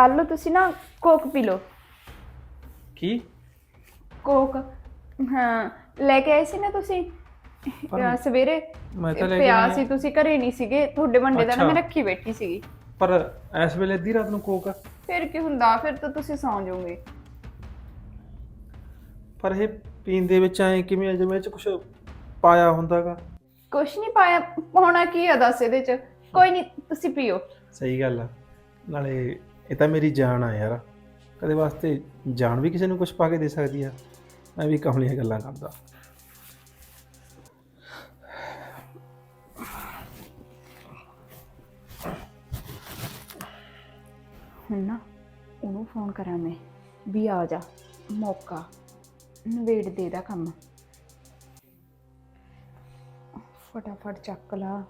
ਆ ਲਓ ਤੁਸੀਂ ਨਾ ਕੋਕ ਪੀ ਲਓ। ਕੀ? ਕੋਕ ਹਾਂ ਲੈ ਕੇ ਆਏ ਸੀ ਨਾ ਤੁਸੀਂ। ਅਹ ਸਵੇਰੇ ਮੈਂ ਤਾਂ ਲੈ ਕੇ ਪਿਆ ਆਇਆ। ਸੀ ਤੁਸੀਂ ਘਰੇ ਨਹੀਂ ਸੀਗੇ ਤੁਹਾਡੇ ਵੰਡੇ ਦਾ ਨਾ ਮੈਂ ਅੱਛਾ। ਰੱਖੀ ਬੈਠੀ ਸੀਗੀ। ਪਰ ਇਸ ਵੇਲੇ ਅੱਧੀ ਰਾਤ ਨੂੰ ਕੋਕ। ਫਿਰ ਕੀ ਹੁੰਦਾ? ਫਿਰ ਤਾਂ ਤੁਸੀਂ ਸੌਂ ਜਾਓਗੇ। ਪਰ ਇਹ ਪੀਣ ਦੇ ਵਿੱਚ ਐ ਕਿਵੇਂ ਜਿਵੇਂ ਇਹ ਚ ਕੁਝ ਪਾਇਆ ਹੁੰਦਾਗਾ। ਕੁਛ ਨਹੀਂ ਪਾਇਆ। ਪਾਉਣਾ ਕੀ ਆ ਦੱਸ ਇਹਦੇ ਚ? ਕੋਈ ਨਹੀਂ ਤੁਸੀਂ ਪੀਓ। ਸਹੀ ਗੱਲ ਆ। ਨਾਲੇ ਇਹ ਤਾਂ ਮੇਰੀ ਜਾਨ ਆ ਯਾਰ। ਕਦੇ ਵਾਸਤੇ ਜਾਨ ਵੀ ਕਿਸੇ ਨੂੰ ਕੁਝ ਪਾ ਕੇ ਦੇ ਸਕਦੀ ਆ। ਮੈਂ ਵੀ ਕਮਲੀਆਂ ਗੱਲਾਂ ਕਰਦਾ। ਹੁਣ ਨਾ ਉਹਨੂੰ ਫੋਨ ਕਰਾਂ ਮੈਂ, ਵੀ ਆ ਜਾ, ਮੌਕਾ, ਨਵੇੜ ਦੇ ਦਾ ਕੰਮ। ਫਟਾਫਟ ਚੱਕ ਲਾ।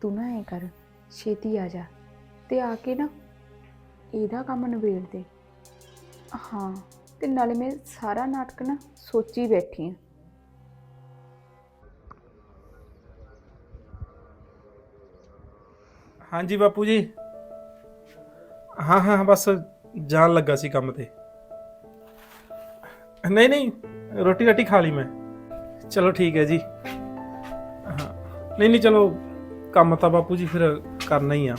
ਤੂੰ ਨਾ ਐ ਕਰ, ਛੇਤੀ ਆ ਜਾ। ਤੇ ਆ ਕੇ ਨਾ ਇਹਦਾ ਕੰਮ ਨਵੇੜ ਦੇ ਹਾਂ, ਤੇ ਨਾਲੇ ਮੈਂ ਸਾਰਾ ਨਾਟਕ ਨਾ ਸੋਚੀ ਬੈਠੀ ਹਾਂ ਹਾਂਜੀ ਬਾਪੂ ਜੀ। ਹਾਂ ਹਾਂ, ਬਸ ਜਾਣ ਲੱਗਾ ਸੀ ਕੰਮ ਤੇ। ਨਹੀਂ ਨਹੀਂ, ਰੋਟੀ ਰਾਟੀ ਖਾ ਲਈ ਮੈਂ। ਚਲੋ ਠੀਕ ਹੈ ਜੀ। ਹਾਂ, ਨਹੀਂ ਨਹੀਂ, ਚਲੋ, ਕੰਮ ਤਾਂ ਬਾਪੂ ਜੀ ਫਿਰ ਕਰਨਾ ਹੀ ਆ।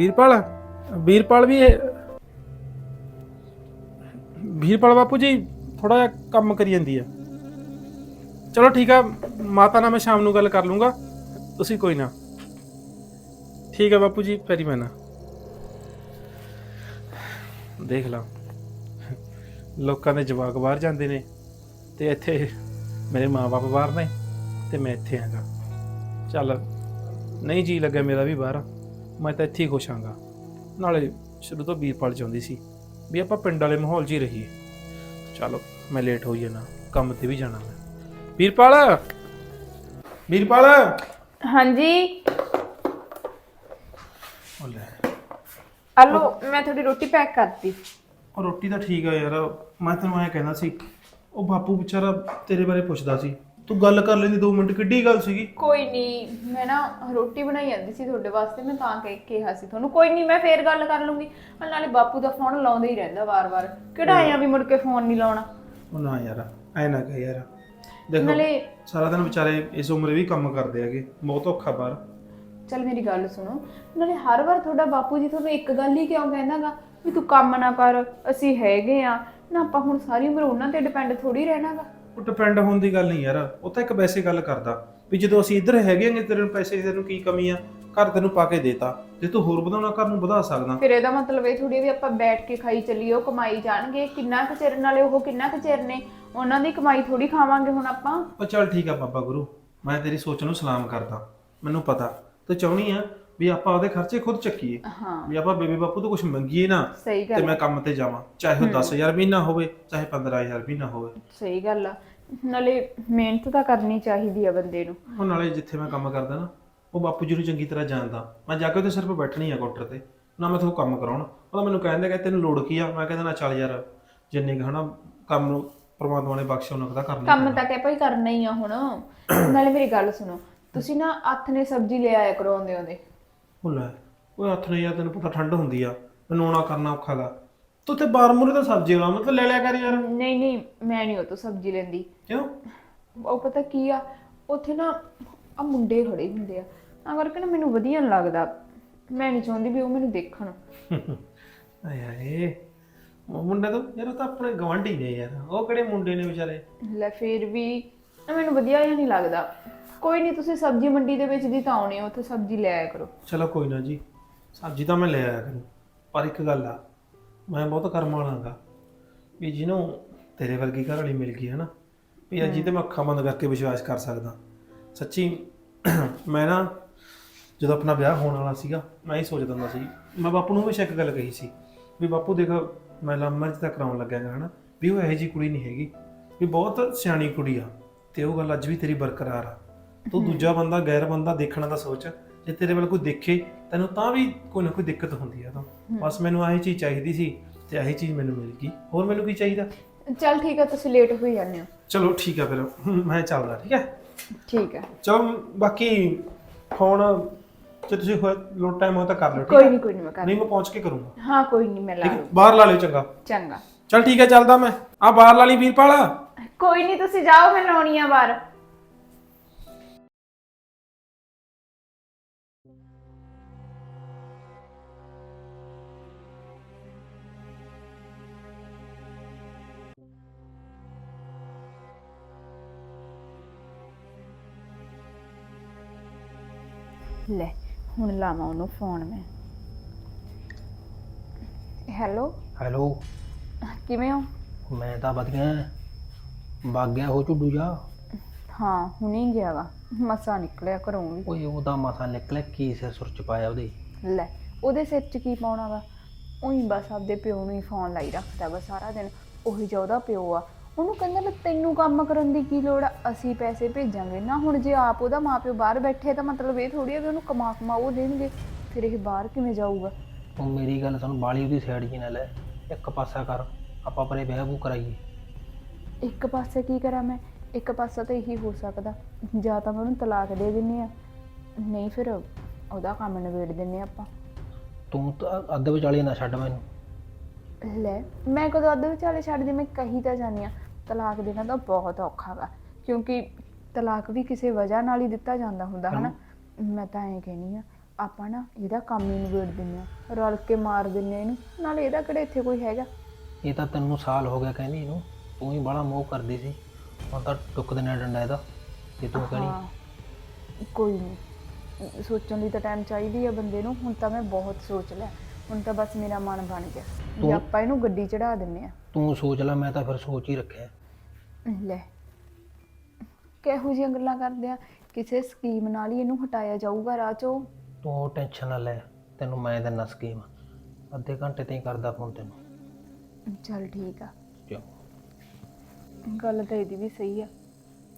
ਵੀਰਪਾਲ ਵੀਰਪਾਲ ਵੀ ਇਹ ਵੀਰਪਾਲ ਬਾਪੂ ਜੀ ਥੋੜਾ ਜਿਹਾ ਕੰਮ ਕਰੀ ਜਾਂਦੀ ਆ। ਚਲੋ ਠੀਕ ਆ, ਮਾਤਾ ਨਾਲ ਮੈਂ ਸ਼ਾਮ ਨੂੰ ਗੱਲ ਕਰ ਲੂੰਗਾ। ਤੁਸੀਂ ਕੋਈ ਨਾ। ਠੀਕ ਹੈ ਬਾਪੂ ਜੀ ਪੈਰੀ ਮੈਂ ਨਾ। ਦੇਖ ਲਾ। ਲੋਕਾਂ ਦੇ ਜਵਾਕ ਬਾਹਰ ਜਾਂਦੇ ਨੇ ਤੇ ਇੱਥੇ ਮੇਰੇ ਮਾਪੇ ਬਾਹਰ ਨੇ ਤੇ ਮੈਂ ਇੱਥੇ ਆਂਗਾ ਚੱਲ, ਨਹੀਂ ਜੀ ਲੱਗਿਆ ਮੇਰਾ ਵੀ ਬਾਹਰ। ਮੈਂ ਤਾਂ ਇੱਥੇ ਹੀ ਖੁਸ਼ ਆਂਗਾ ਨਾਲੇ ਸ਼ੁਰੂ ਤੋਂ ਵੀਰਪਾਲ ਚਾਹੁੰਦੀ ਸੀ ਵੀ ਆਪਾਂ ਪਿੰਡ ਵਾਲੇ ਮਾਹੌਲ 'ਚ ਹੀ ਰਹੀਏ। ਚਲੋ ਮੈਂ ਲੇਟ ਹੋਈ ਜਾਣਾ ਕੰਮ ਤੇ ਵੀ ਜਾਣਾ ਮੈਂ। ਵੀਰਪਾਲ ਵੀਰਪਾਲ ਹਾਂਜੀ। ਉਹ ਲੈ ਲਓ ਮੈਂ ਤੁਹਾਡੀ ਰੋਟੀ ਪੈਕ ਕਰਤੀ। ਉਹ ਰੋਟੀ ਤਾਂ ਠੀਕ ਆ ਯਾਰ ਮੈਂ ਤੈਨੂੰ ਐਂ ਕਹਿੰਦਾ ਸੀ ਉਹ ਬਾਪੂ ਵਿਚਾਰਾ ਤੇਰੇ ਬਾਰੇ ਪੁੱਛਦਾ ਸੀ। ਤੂੰ ਗੱਲ ਕਰ ਲੈਂਦੀ 2 ਮਿੰਟ ਕਿੱਡੀ ਗੱਲ ਸੀਗੀ? ਕੋਈ ਨਹੀਂ ਮੈਂ ਨਾ ਰੋਟੀ ਬਣਾਈ ਜਾਂਦੀ ਸੀ ਤੁਹਾਡੇ ਵਾਸਤੇ ਮੈਂ ਤਾਂ ਕਹਿ ਕਿਹਾ ਸੀ ਤੁਹਾਨੂੰ। ਕੋਈ ਨਹੀਂ ਮੈਂ ਫੇਰ ਗੱਲ ਕਰ ਲੂੰਗੀ। ਆ ਨਾਲੇ ਬਾਪੂ ਦਾ ਫੋਨ ਲਾਉਂਦਾ ਹੀ ਰਹਿੰਦਾ ਵਾਰ-ਵਾਰ। ਕਿਹੜਾ ਆਇਆ ਵੀ ਮੁੜ ਕੇ ਫੋਨ ਨਹੀਂ ਲਾਉਣਾ? ਉਹ ਨਾ ਯਾਰ ਐ ਨਾ ਕਹਿ ਯਾਰ। ਦੇਖੋ ਨਾਲੇ ਸਾਰਾ ਦਿਨ ਵਿਚਾਰੇ ਇਸ ਉਮਰੇ ਵੀ ਕੰਮ ਕਰਦੇ ਹੈਗੇ ਬਹੁਤ ਔਖਾ ਬਾਹਰ। ਚੱਲ ਮੇਰੀ ਗੱਲ ਸੁਣੋ ਨਾਲੇ ਹਰ ਵਾਰ ਤੁਹਾਡਾ ਬਾਪੂ ਜੀ ਤੁਹਾਨੂੰ ਇੱਕ ਗੱਲ ਹੀ ਕਿਉਂ ਕਹਿੰਦਾਗਾ? ਵੀ ਤੂੰ ਕੰਮ ਨਾ ਕਰ ਅਸੀਂ ਹੈਗੇ ਆ। ਨਾ ਆਪਾਂ ਹੁਣ ਸਾਰੀ ਉਮਰ ਉਹਨਾਂ ਤੇ ਡਿਪੈਂਡ ਥੋੜੀ ਰਹਿਣਾਗਾ। ਉਹ ਡਿਪੈਂਡ ਹੋਣ ਦੀ ਗੱਲ ਨਹੀਂ ਯਾਰ ਉਹ ਤਾਂ ਇੱਕ ਵੈਸੇ ਗੱਲ ਕਰਦਾ ਵੀ ਜਦੋਂ ਅਸੀਂ ਇੱਧਰ ਹੈਗੇ ਆਂਗੇ ਤੇਰੇ ਨੂੰ ਪੈਸੇ ਦੀ ਤੈਨੂੰ ਕੀ ਕਮੀ ਆ ਘਰ ਤੈਨੂੰ ਪਾ ਕੇ ਦੇਤਾ ਜੇ ਤੂੰ ਹੋਰ ਵਧਾਉਣਾ ਘਰ ਨੂੰ ਵਧਾ ਸਕਦਾ। ਫਿਰ ਇਹਦਾ ਮਤਲਬ ਇਹ ਥੋੜੀ ਵੀ ਆਪਾਂ ਬੈਠ ਕੇ ਖਾਈ ਚੱਲੀਏ ਉਹ ਕਮਾਈ ਜਾਣਗੇ ਕਿੰਨਾ ਕੁ ਚਿਰ ਨਾਲੇ ਉਹ ਕਿੰਨਾ ਕੁ ਚਿਰ ਨੇ ਉਹਨਾਂ ਦੀ ਕਮਾਈ ਥੋੜੀ ਖਾਵਾਂਗੇ ਹੁਣ ਆਪਾਂ। ਉਹ ਚੱਲ ਠੀਕ ਆ ਬਾਬਾ ਗੁਰੂ ਮੈਂ ਤੇਰੀ ਸੋਚ ਨੂੰ ਸਲਾਮ ਕਰਦਾ ਮੈਨੂੰ ਪਤਾ ਤੂੰ ਚਾਹੁੰਦੀ ਆ ਵੀ ਆਪਾਂ ਉਹਦੇ ਖਰਚੇ ਖੁਦ ਚੱਕੀਏ ਹਾਂ। ਵੀ ਆਪਾਂ ਬੇਬੇ ਬਾਪੂ ਤੋਂ ਕੁਝ ਮੰਗੀਏ ਨਾ ਸਹੀ ਤੇ ਮੈਂ ਕੰਮ ਤੇ ਜਾਵਾਂ ਚਾਹੇ ਉਹ 10000 ਮਹੀਨਾ ਹੋਵੇ ਚਾਹੇ 15000 ਮਹੀਨਾ ਹੋਵੇ। ਸਹੀ ਗੱਲ ਆ। ਨਾਲੇ ਮਿਹਨਤ ਤਾਂ ਕਰਨੀ ਚਾਹੀਦੀ ਆ ਬੰਦੇ ਨੂੰ। ਉਹ ਨਾਲੇ ਜਿੱਥੇ ਮੈਂ ਕੰਮ ਕਰਦਾ ਨਾ ਉਹ ਬਾਪੂ ਜੀ ਨੂੰ ਚੰਗੀ ਤਰ੍ਹਾਂ ਜਾਣਦਾ। ਮੈਂ ਜਾ ਕੇ ਉਹਦੇ ਸਿਰ 'ਤੇ ਬੈਠਣੀ ਆ ਕਾਊਂਟਰ ਤੇ ਨਾ ਮੈਂ ਤੁਹਾਨੂੰ ਕੰਮ ਕਰਾਉਣ। ਉਹਦਾ ਮੈਨੂੰ ਕਹਿੰਦਾ ਕਿ ਤੈਨੂੰ ਲੋੜ ਕੀ ਆ? ਮੈਂ ਕਹਿੰਦਾ ਨਾ ਚੱਲ ਯਾਰ ਜਿੰਨੇ ਕੁ ਹਨਾ ਕੰਮ ਨੂੰ ਪ੍ਰਮਾਤਮਾ ਨੇ ਬਖਸ਼ਿਆ ਉਹਨਾਂ ਦਾ ਕਰਨਾ ਕੰਮ ਤਾਂ ਕਹਿ ਭਾਈ ਕਰਨਾ ਹੀ ਆ ਹੁਣ। ਨਾਲੇ ਮੇਰੀ ਗੱਲ ਸੁਣੋ ਤੁਸੀਂ ਨਾ ਹੱਥ ਨੇ ਸਬਜ਼ੀ ਲੈ ਆਇਆ ਕਰੋ ਆਉਂਦੇ ਆਉਂਦੇ ਉਹ ਲੈ ਉਹ ਹੱਥ ਨੇ ਯਾਰ ਤੈਨੂੰ ਪਤਾ ਠੰਡ ਹੁੰਦੀ ਆ। ਮੈਨੂੰ ਆਉਣਾ ਕਰਨਾ ਔਖਾ ਗਾ। ਤੂੰ ਤੇ ਬਾਰ ਮੂਰੇ ਤਾਂ ਸਬਜ਼ੀ ਵਾਲਾ ਮਤਲਬ ਲੈ ਲਿਆ ਕਰ ਯਾਰ। ਨਹੀਂ ਨਹੀਂ ਮੈਂ ਨਹੀਂ ਉਹ ਤੋਂ ਸਬਜ਼ੀ ਲੈਂਦੀ। ਕਿਉਂ? ਉਹ ਪਤਾ ਕੀ ਆ ਉੱਥੇ ਨਾ ਆ ਮੁੰਡੇ ਖੜੇ ਹੁੰਦੇ ਆ। ਤਾਂ ਕਰਕੇ ਨਾ ਮੈਨੂੰ ਵਧੀਆ ਨਹੀਂ ਲੱਗਦਾ। ਮੈਂ ਨਹੀਂ ਚਾਹੁੰਦੀ ਵੀ ਉਹ ਮੈਨੂੰ ਦੇਖਣ। ਆਏ ਹਾਏ ਉਹ ਮੁੰਡੇ ਤਾਂ ਯਾਰ ਉਹ ਤਾਂ ਆਪਣੇ ਗਵਾਂਢੀ ਨੇ ਯਾਰ। ਉਹ ਕਿਹੜੇ ਮੁੰਡੇ ਨੇ ਵਿਚਾਰੇ? ਲੈ ਫਿਰ ਵੀ ਨਾ ਮੈਨੂੰ ਵਧੀਆ ਜਿਹਾ ਨਹੀਂ ਲੱਗਦਾ। ਕੋਈ ਨਹੀਂ ਤੁਸੀਂ ਸਬਜ਼ੀ ਮੰਡੀ ਦੇ ਵਿੱਚ ਦੀ ਤਾਂ ਆਉਣੇ ਹੋ ਉੱਥੇ ਸਬਜ਼ੀ ਲੈ ਆਇਆ ਕਰੋ। ਚਲੋ ਕੋਈ ਨਾ ਜੀ ਸਬਜ਼ੀ ਤਾਂ ਮੈਂ ਲੈ ਆਇਆ ਕਰੂੰ। ਪਰ ਇੱਕ ਗੱਲ ਆ ਮੈਂ ਬਹੁਤ ਕਰਮ ਵਾਲਾਂਗਾ ਵੀ ਜਿਹਨੂੰ ਤੇਰੇ ਵਰਗੀ ਘਰ ਵਾਲੀ ਮਿਲ ਗਈ ਹੈ ਨਾ ਵੀ ਅੱਜ ਤੇ ਮੈਂ ਅੱਖਾਂ ਬੰਦ ਕਰਕੇ ਵਿਸ਼ਵਾਸ ਕਰ ਸਕਦਾ। ਸੱਚੀ ਮੈਂ ਨਾ ਜਦੋਂ ਆਪਣਾ ਵਿਆਹ ਹੋਣ ਵਾਲਾ ਸੀਗਾ ਮੈਂ ਇਹ ਸੋਚਦਾ ਹੁੰਦਾ ਸੀ ਮੈਂ ਬਾਪੂ ਨੂੰ ਹਮੇਸ਼ਾ ਇੱਕ ਗੱਲ ਕਹੀ ਸੀ ਵੀ ਬਾਪੂ ਦੇਖ ਮੈਂ ਲਵ ਮੈਰਿਜ ਤਾਂ ਕਰਾਉਣ ਲੱਗਿਆ ਗਾ ਹਨਾ ਵੀ ਉਹ ਇਹੋ ਜੀ ਕੁੜੀ ਨਹੀਂ ਹੈਗੀ ਵੀ ਬਹੁਤ ਸਿਆਣੀ ਕੁੜੀ ਆ ਤੇ ਉਹ ਗੱਲ ਅੱਜ ਵੀ ਤੇਰੀ ਬਰਕਰਾਰ ਆ। ਤੂੰ ਦੂਜਾ ਬੰਦਾ ਗੈਰ ਬੰਦਾ ਦੇਖਣ ਦਾ ਸੋਚ ਜੇ ਤੇਰੇ ਵੱਲ ਕੋਈ ਦੇਖੇ ਤੈਨੂੰ ਤਾਂ ਵੀ ਕੋਈ ਨਾ ਕੋਈ ਦਿੱਕਤ ਹੁੰਦੀ ਆ ਤਾਂ ਬਸ ਮੈਨੂੰ ਆਹੀ ਚੀਜ਼ ਚਾਹੀਦੀ ਸੀ ਤੇ ਆਹੀ ਚੀਜ਼ ਮੈਨੂੰ ਮਿਲ ਗਈ। ਹੋਰ ਮੈਨੂੰ ਕੀ ਚਾਹੀਦਾ? ਚੱਲ ਠੀਕ ਆ ਤੁਸੀਂ ਲੇਟ ਹੋਈ ਜਾਂਦੇ ਹੋ। ਚਲੋ ਠੀਕ ਆ ਫਿਰ ਮੈਂ ਚੱਲਦਾ ਠੀਕ ਹੈ ਠੀਕ ਹੈ ਚਲ ਬਾਕੀ ਫੋਨ ਜੇ ਤੁਸੀਂ ਹੋਏ ਲੋਟ ਟਾਈਮ ਹੋ ਤਾਂ ਕਰ ਲਿਓ ਠੀਕ ਕੋਈ ਹੈ ਨਹੀਂ ਕੋਈ ਨਹੀਂ ਮੈਂ ਕਰ ਨਹੀਂ ਮੈਂ ਪਹੁੰਚ ਕੇ ਕਰੂੰਗਾ। ਹਾਂ ਕੋਈ ਨਹੀਂ ਮੈਂ ਲਾ ਠੀਕ ਹੈ ਲੂੰ ਬਾਹਰ ਲਾ ਲਿਓ ਚੰਗਾ। ਚੰਗਾ। ਚਲ ਠੀਕ ਹੈ ਚੱਲਦਾ ਮੈਂ। ਆ ਬਾਹਰ ਲਾ ਲਈ ਵੀਰਪਾਲ। ਕੋਈ ਨਹੀਂ ਤੁਸੀਂ ਜਾਓ ਮੈਂ ਲਾਉਣੀ ਆ ਬਾਹਰ। ਲੈ ਹੁਣ ਲਾਵਾਂ ਉਹਨੂੰ ਫੋਨ ਮੈਂ। ਹੈਲੋ ਹੈਲੋ ਕਿਵੇਂ ਹੋ? ਮੈਂ ਤਾਂ ਵਧੀਆ। ਵਗ ਗਿਆ ਹੋ ਝੁੱਡੂ ਜਾ। ਹਾਂ ਹੁਣੀ ਗਿਆ ਵਾ। ਮਸਾ ਨਿਕਲਿਆ ਘਰੋਂ ਵੀ। ਓਏ ਉਹਦਾ ਮਸਾ ਨਿਕਲਿਆ ਕੀ ਸਿਰ ਸੁਰ ਚ ਪਾਇਆ ਉਹਦੇ? ਲੈ ਉਹਦੇ ਸਿਰ 'ਚ ਕੀ ਪਾਉਣਾ ਵਾ? ਉਹੀ ਬਸ ਆਪਦੇ ਪਿਓ ਨੂੰ ਹੀ ਫੋਨ ਲਾਈ ਰੱਖਦਾ ਵਾ ਸਾਰਾ ਦਿਨ। ਉਹੀ ਜਿਹਾ ਉਹਦਾ ਪਿਓ ਆ ਉਹਨੂੰ ਕਹਿੰਦਾ ਲੈ ਤੈਨੂੰ ਕੰਮ ਕਰਨ ਦੀ ਕੀ ਲੋੜ ਆ? ਅਸੀਂ ਪੈਸੇ ਭੇਜਾਂਗੇ। ਨਾ ਹੁਣ ਜੇ ਆਪ ਉਹਦਾ ਮਾਪਿਓ ਬਾਹਰ ਬੈਠੇ ਤਾਂ ਮਤਲਬ ਇਹ ਥੋੜੀ ਆ ਵੀ ਉਹਨੂੰ ਕਮਾ ਕਮਾ ਉਹ ਦੇਣਗੇ। ਫਿਰ ਇਹ ਬਾਹਰ ਕਿਵੇਂ ਜਾਊਗਾ? ਉਹ ਮੇਰੀ ਗੱਲ ਸੁਣ ਬਾਲੀ ਉਹਦੀ ਸਾਈਡ ਜੀ ਨਾ ਲੈ ਇੱਕ ਪਾਸਾ ਕਰ ਆਪਾਂ ਪਰੇ ਵਿਆਹ ਬੂ ਕਰਾਈਏ। ਇੱਕ ਪਾਸੇ ਕੀ ਕਰਾਂ ਮੈਂ? ਇੱਕ ਪਾਸਾ ਤਾਂ ਇਹੀ ਹੋ ਸਕਦਾ। ਜਾਂ ਤਾਂ ਮੈਂ ਉਹਨੂੰ ਤਲਾਕ ਦੇ ਦਿੰਨੀ ਆ। ਨਹੀਂ ਫਿਰ ਉਹਦਾ ਕੰਮ ਨਿਬੇੜ ਦਿੰਨੇ ਆਪਾਂ। ਤੂੰ ਤਾਂ ਅੱਧ ਵਿਚਾਲੇ ਨਾ ਛੱਡ ਮੈਨੂੰ। ਲੈ ਮੈਂ ਕਦੋਂ ਅੱਧ ਵਿਚਾਲੇ ਛੱਡਦੀ ਮੈਂ ਕਹੀ ਤਾਂ ਜਾਨੀ ਆ ਤਲਾਕ ਦੇਣਾ ਤਾਂ ਬਹੁਤ ਔਖਾ ਗਾ ਕਿਉਂਕਿ ਤਲਾਕ ਵੀ ਕਿਸੇ ਵਜ੍ਹਾ ਨਾਲ ਹੀ ਦਿੱਤਾ ਜਾਂਦਾ ਹੁੰਦਾ ਹਨਾ? ਮੈਂ ਤਾਂ ਐਂ ਕਹਿਨੀ ਆ ਆਪਾਂ ਨਾ ਇਹਦਾ ਕੰਮ ਹੀ ਨਿਬੇੜ ਦਿੰਨੇ ਆ ਰਲ ਕੇ ਮਾਰ ਦਿੰਨੇ ਆ ਇਹਨੂੰ ਨਾਲੇ ਇਹਦਾ ਕਿਹੜਾ ਇੱਥੇ ਕੋਈ ਹੈਗਾ? ਇਹ ਤਾਂ ਤੈਨੂੰ ਸਾਲ ਹੋ ਗਿਆ ਕਹਿੰਦੀ ਇਹਨੂੰ ਤੂੰ ਹੀ ਬੜਾ ਮੋਹ ਕਰਦੀ ਸੀ ਹੁਣ ਤਾਂ ਟੁੱਕ ਦੇਣਾ ਡੰਡਾ ਇਹਦਾ ਜੇ ਤੂੰ ਕਹਿਣੀ। ਹਾਂ ਕੋਈ ਨਹੀਂ ਸੋਚਣ ਲਈ ਤਾਂ ਟਾਈਮ ਚਾਹੀਦੀ ਆ ਬੰਦੇ ਨੂੰ ਹੁਣ ਤਾਂ ਮੈਂ ਬਹੁਤ ਸੋਚ ਲਿਆ। ਹੁਣ ਤਾਂ ਬਸ ਮੇਰਾ ਮਨ ਬਣ ਗਿਆ ਵੀ ਤੂੰ- ਆਪਾਂ ਇਹਨੂੰ ਗੱਡੀ ਚੜਾ ਦਿੰਨੇ ਆ ਤੂੰ ਸੋਚ ਲੈ ਮੈਂ ਤਾਂ ਫਿਰ ਸੋਚ ਹੀ ਰੱਖਿਆ। ਲੈ ਕਿਹੋ ਜਿਹੀਆਂ ਗੱਲਾਂ ਕਰਦੇ ਆ? ਕਿਸੇ ਸਕੀਮ ਨਾਲ ਹੀ ਇਹਨੂੰ ਹਟਾਇਆ ਜਾਊਗਾ ਰਾਹ ਚੋਂ। ਤੂੰ ਟੈਨਸ਼ਨ ਨਾ ਲੈ ਤੈਨੂੰ ਮੈਂ ਦਿੰਦਾ ਸਕੀਮ। ਅੱਧੇ ਘੰਟੇ ਤੇ ਹੀ ਕਰਦਾ ਫੋਨ ਤੈਨੂੰ। ਚੱਲ ਠੀਕ ਆ। ਚਲੋ। ਗੱਲ ਤਾਂ ਇਹਦੀ ਵੀ ਸਹੀ ਆ।